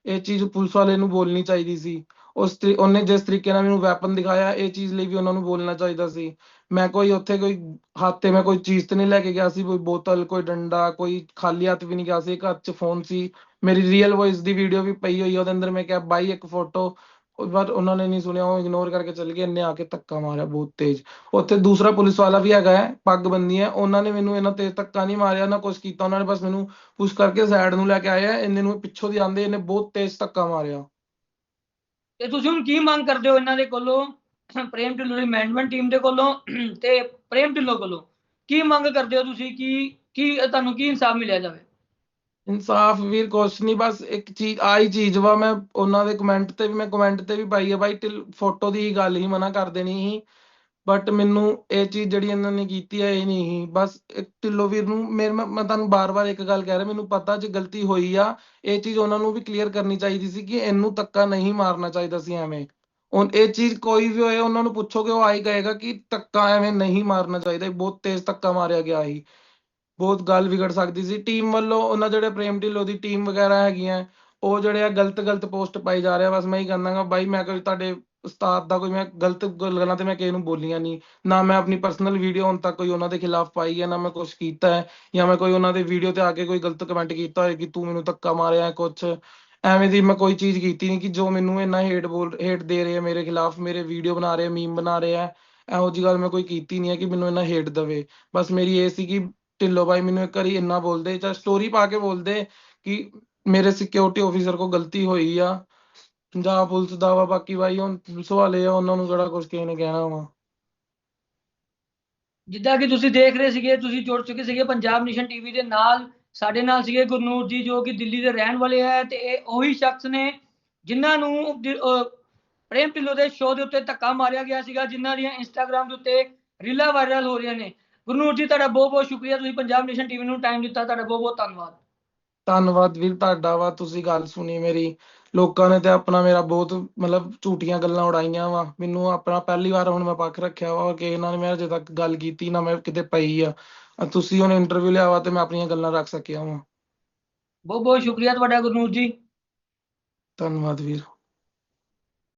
ਇਹ ਚੀਜ਼ ਪੁਲਿਸ ਵਾਲੇ ਨੂੰ ਬੋਲਣੀ ਚਾਹੀਦੀ ਸੀ। ਉਸ ਉਹਨੇ ਜਿਸ ਤਰੀਕੇ ਨਾਲ ਮੈਨੂੰ ਵੈਪਨ ਦਿਖਾਇਆ, ਇਹ ਚੀਜ਼ ਲਈ ਵੀ ਉਹਨਾਂ ਨੂੰ ਬੋਲਣਾ ਚਾਹੀਦਾ ਸੀ। ਮੈਂ ਕੋਈ ਉੱਥੇ ਕੋਈ ਹੱਥ ਤੇ ਮੈਂ ਕੋਈ ਚੀਜ਼ ਤੇ ਨਹੀਂ ਲੈ ਕੇ ਗਿਆ ਸੀ, ਕੋਈ ਬੋਤਲ, ਕੋਈ ਡੰਡਾ, ਕੋਈ ਖਾਲੀ ਹੱਥ ਵੀ ਨਹੀਂ ਗਿਆ ਸੀ ਇੱਕ ਹੱਥ 'ਚ ਫੋਨ ਸੀ। ਮੇਰੀ ਰੀਅਲ ਵੌਇਸ ਦੀ ਵੀਡੀਓ ਵੀ ਪਈ ਹੋਈ ਉਹਦੇ ਅੰਦਰ ਮੈਂ ਕਿਹਾ, ਬਾਈ, ਇੱਕ ਫੋਟੋ ਪਰ ਉਹਨਾਂ ਨੇ ਨਹੀਂ ਸੁਣਿਆ, ਉਹ ਇਗਨੋਰ ਕਰਕੇ ਚਲ ਗਏ ਇਹਨੇ ਆ ਕੇ ਧੱਕਾ ਮਾਰਿਆ ਬਹੁਤ ਤੇਜ਼। ਉੱਥੇ ਦੂਸਰਾ ਪੁਲਿਸ ਵਾਲਾ ਵੀ ਹੈਗਾ ਹੈ ਪੱਗ ਬੰਨੀ ਹੈ, ਉਹਨਾਂ ਨੇ ਮੈਨੂੰ ਇਹਨਾਂ ਤੇਜ਼ ਧੱਕਾ ਨਹੀਂ ਮਾਰਿਆ, ਨਾ ਕੁਝ ਕੀਤਾ, ਉਹਨਾਂ ਨੇ ਬਸ ਮੈਨੂੰ ਪੁਸ਼ ਕਰਕੇ ਸਾਈਡ ਨੂੰ ਲੈ ਕੇ ਆਇਆ ਇਹਨੇ ਨੂੰ ਪਿੱਛੋਂ ਦੀ ਆਂਦੇ ਇਹਨੇ ਬਹੁਤ ਤੇਜ਼ ਧੱਕਾ ਮਾਰਿਆ। ਤੇ ਤੁਸੀਂ ਹੁਣ ਕੀ ਮੰਗ ਕਰਦੇ ਹੋ ਇਹਨਾਂ ਦੇ ਕੋਲੋਂ? ਪ੍ਰੇਮ ਢਿੱਲੋਂ ਦੀ ਮੈਨੇਜਮੈਂਟ ਟੀਮ ਦੇ ਕੋਲੋਂ ਤੇ ਪ੍ਰੇਮ ਢਿੱਲੋਂ ਕੋਲੋਂ ਕੀ ਮੰਗ ਕਰਦੇ ਹੋ ਤੁਸੀਂ? ਕੀ ਕੀ ਤੁਹਾਨੂੰ ਕੀ ਇਨਸਾਫ ਮਿਲਿਆ ਜਾਵੇ? ਇਨਸਾਫ ਵੀਰ ਕੁਛ ਨਹੀਂ ਬਸ ਇੱਕ ਚੀਜ਼ ਆਈ ਚੀਜ਼ ਵਾ ਮੈਂ ਉਹਨਾਂ ਦੇ ਕਮੈਂਟ ਤੇ ਵੀ, ਮੈਂ ਕਮੈਂਟ ਤੇ ਵੀ ਪਾਈ ਆ ਬਾਈ ਫੋਟੋ ਦੀ ਹੀ ਗੱਲ ਹੀ ਮਨਾ ਕਰ ਦੇਣੀ ਸੀ। ਬਟ ਮੈਨੂੰ ਇਹ ਚੀਜ਼ ਜਿਹੜੀ ਇਹਨਾਂ ਨੇ ਕੀਤੀ ਹੈ, ਇਹ ਨਹੀਂ ਸੀ। ਬਸ ਢਿੱਲੋ ਵੀਰ ਨੂੰ ਮੇਰੇ ਮੈਂ ਮੈਂ ਤੁਹਾਨੂੰ ਬਾਰ-ਬਾਰ ਇੱਕ ਗੱਲ ਕਹਿ ਰਿਹਾ, ਮੈਨੂੰ ਪਤਾ ਜੇ ਗਲਤੀ ਹੋਈ ਆ, ਇਹ ਚੀਜ਼ ਉਹਨਾਂ ਨੂੰ ਵੀ ਕਲੀਅਰ ਕਰਨੀ ਚਾਹੀਦੀ ਸੀ ਕਿ ਇਹਨੂੰ ਧੱਕਾ ਨਹੀਂ ਮਾਰਨਾ ਚਾਹੀਦਾ ਸੀ ਐਵੇਂ। ਹੁਣ ਇਹ ਚੀਜ਼ ਕੋਈ ਵੀ ਹੋਏ, ਉਹਨਾਂ ਨੂੰ ਪੁੱਛੋਗੇ, ਉਹ ਆਈ ਕਹੇਗਾ ਕਿ ਧੱਕਾ ਐਵੇਂ ਨਹੀਂ ਮਾਰਨਾ ਚਾਹੀਦਾ ਬਹੁਤ ਤੇਜ਼ ਧੱਕਾ ਮਾਰਿਆ ਗਿਆ ਸੀ। ਬਹੁਤ ਗੱਲ ਵਿਗੜ ਸਕਦੀ ਸੀ। ਟੀਮ ਵੱਲੋਂ ਉਹਨਾਂ ਜਿਹੜੇ ਪ੍ਰੇਮ ਢਿੱਲੋਂ ਦੀ ਟੀਮ ਵਗੈਰਾ ਹੈਗੀਆਂ, ਉਹ ਜਿਹੜੇ ਆ ਗਲਤ ਗਲਤ ਪੋਸਟ ਪਾਈ ਜਾ ਰਿਹਾ ਬਸ ਮੈਂ ਹੀ ਕਹਿੰਦਾਗਾ ਬਾਈ, ਮੈਂ ਕੋਈ ਤੁਹਾਡੇ ਉਸਤਾਦ ਦਾ ਕੋਈ ਮੈਂ ਗਲਤ ਗੱਲਾਂ ਤੇ ਮੈਂ ਕਿਸੇ ਨੂੰ ਬੋਲੀਆਂ ਨਹੀਂ ਨਾ ਮੈਂ ਆਪਣੀ ਪਰਸਨਲ ਵੀਡੀਓ ਹੁਣ ਤੱਕ ਕੋਈ ਉਹਨਾਂ ਦੇ ਖਿਲਾਫ ਪਾਈ ਹੈ, ਨਾ ਮੈਂ ਕੁਝ ਕੀਤਾ ਹੈ, ਜਾਂ ਮੈਂ ਕੋਈ ਉਹਨਾਂ ਦੇ ਵੀਡੀਓ ਤੇ ਆ ਕੇ ਕੋਈ ਗਲਤ ਕਮੈਂਟ ਕੀਤਾ ਹੋਏ ਕਿ ਤੂੰ ਮੈਨੂੰ ਧੱਕਾ ਮਾਰਿਆ ਕੁਝ ਐਵੇਂ ਦੀ ਮੈਂ ਕੋਈ ਚੀਜ਼ ਕੀਤੀ ਨਹੀਂ ਕਿ ਜੋ ਮੈਨੂੰ ਇੰਨਾ ਹੇਟ ਬੋਲ ਹੇਟ ਦੇ ਰਹੇ ਆ ਮੇਰੇ ਖਿਲਾਫ, ਮੇਰੇ ਵੀਡੀਓ ਬਣਾ ਰਹੇ ਮੀਮ ਬਣਾ ਰਹੇ ਆ ਇਹੋ ਜੀ ਗੱਲ ਮੈਂ ਕੋਈ ਕੀਤੀ ਨਹੀਂ ਹੈ ਕਿ ਮੈਨੂੰ ਇੰਨਾ ਹੇਟ ਦਵੇ। ਬਸ ਮੇਰੀ ਇਹ ਸੀ ਕਿ ਢਿੱਲੋ ਬਾਈ ਮੈਨੂੰ ਇੱਕ ਵਾਰੀ ਇੰਨਾ ਬੋਲਦੇ ਜਾਂ ਸਟੋਰੀ ਪਾ ਕੇ ਬੋਲਦੇ ਕਿ ਮੇਰੇ ਸਿਕਿਉਰਿਟੀ ਆਫੀਸਰ ਕੋ ਗਲਤੀ ਹੋਈ ਆ। ਪੰਜਾਬ ਪੁਲਿਸ ਦਾ ਵਾ ਬਾਕੀ ਬਾਈ ਹੁਣ ਪੁਲਿਸ ਵਾਲੇ ਆ ਉਹਨਾਂ ਨੂੰ ਕਿਹੜਾ ਕੁਝ ਕਿਸੇ ਨੇ ਕਹਿਣਾ ਵਾ। ਜਿੱਦਾਂ ਕਿ ਤੁਸੀਂ ਦੇਖ ਰਹੇ ਸੀਗੇ ਤੁਸੀਂ ਜੁੜ ਚੁੱਕੇ ਸੀਗੇ ਪੰਜਾਬ ਨੇਸ਼ਨ ਟੀਵੀ ਦੇ ਨਾਲ ਸਾਡੇ ਨਾਲ ਸੀਗੇ ਗੁਰਨੂਰ ਜੀ ਜੋ ਕਿ ਦਿੱਲੀ ਦੇ ਰਹਿਣ ਵਾਲੇ ਹੈ ਤੇ ਇਹ ਉਹੀ ਸ਼ਖਸ ਨੇ ਜਿਨ੍ਹਾਂ ਨੂੰ ਪ੍ਰੇਮ ਢਿੱਲੋਂ ਦੇ ਸ਼ੋਅ ਦੇ ਉੱਤੇ ਧੱਕਾ ਮਾਰਿਆ ਗਿਆ ਸੀਗਾ ਜਿਨ੍ਹਾਂ ਦੀਆਂ ਇੰਸਟਾਗ੍ਰam ਦੇ ਉੱਤੇ ਰੀਲਾਂ ਵਾਇਰਲ ਹੋ ਰਹੀਆਂ ਨੇ। ਗੁਰਨੂਰ ਜੀ ਤੁਹਾਡਾ ਬਹੁਤ ਬਹੁਤ ਸ਼ੁਕਰੀਆ ਤੁਸੀਂ ਪੰਜਾਬ ਨੇਸ਼ਨ ਟੀਵੀ ਨੂੰ ਟਾਈਮ ਦਿੱਤਾ ਤੁਹਾਡਾ ਬਹੁਤ ਬਹੁਤ ਧੰਨਵਾਦ। ਧੰਨਵਾਦ ਵੀਰ ਤੁਹਾਡਾ ਵਾ ਤੁਸੀਂ ਗੱਲ ਸੁਣੀ ਮੇਰੀ। ਲੋਕਾਂ ਨੇ ਤੇ ਆਪਣਾ ਮੇਰਾ ਬਹੁਤ ਮਤਲਬ ਝੂਠੀਆਂ ਗੱਲਾਂ ਉਡਾਈਆਂ ਵਾ। ਮੈਨੂੰ ਆਪਣਾ ਪਹਿਲੀ ਵਾਰ ਹੁਣ ਮੈਂ ਪੱਖ ਰੱਖਿਆ ਵਾ ਕਿ ਇਹਨਾਂ ਨੇ ਮੇਰੇ ਅਜੇ ਤੱਕ ਗੱਲ ਕੀਤੀ ਨਾ ਮੈਂ ਕਿਤੇ ਪਈ ਆ। ਤੁਸੀਂ ਹੁਣ ਇੰਟਰਵਿਊ ਲਿਆ ਵਾ ਤੇ ਮੈਂ ਆਪਣੀਆਂ ਗੱਲਾਂ ਰੱਖ ਸਕਿਆ ਵਾਂ। ਬਹੁਤ ਬਹੁਤ ਸ਼ੁਕਰੀਆ ਤੁਹਾਡਾ ਗੁਰਨੂਰ ਜੀ। ਧੰਨਵਾਦ ਵੀਰ।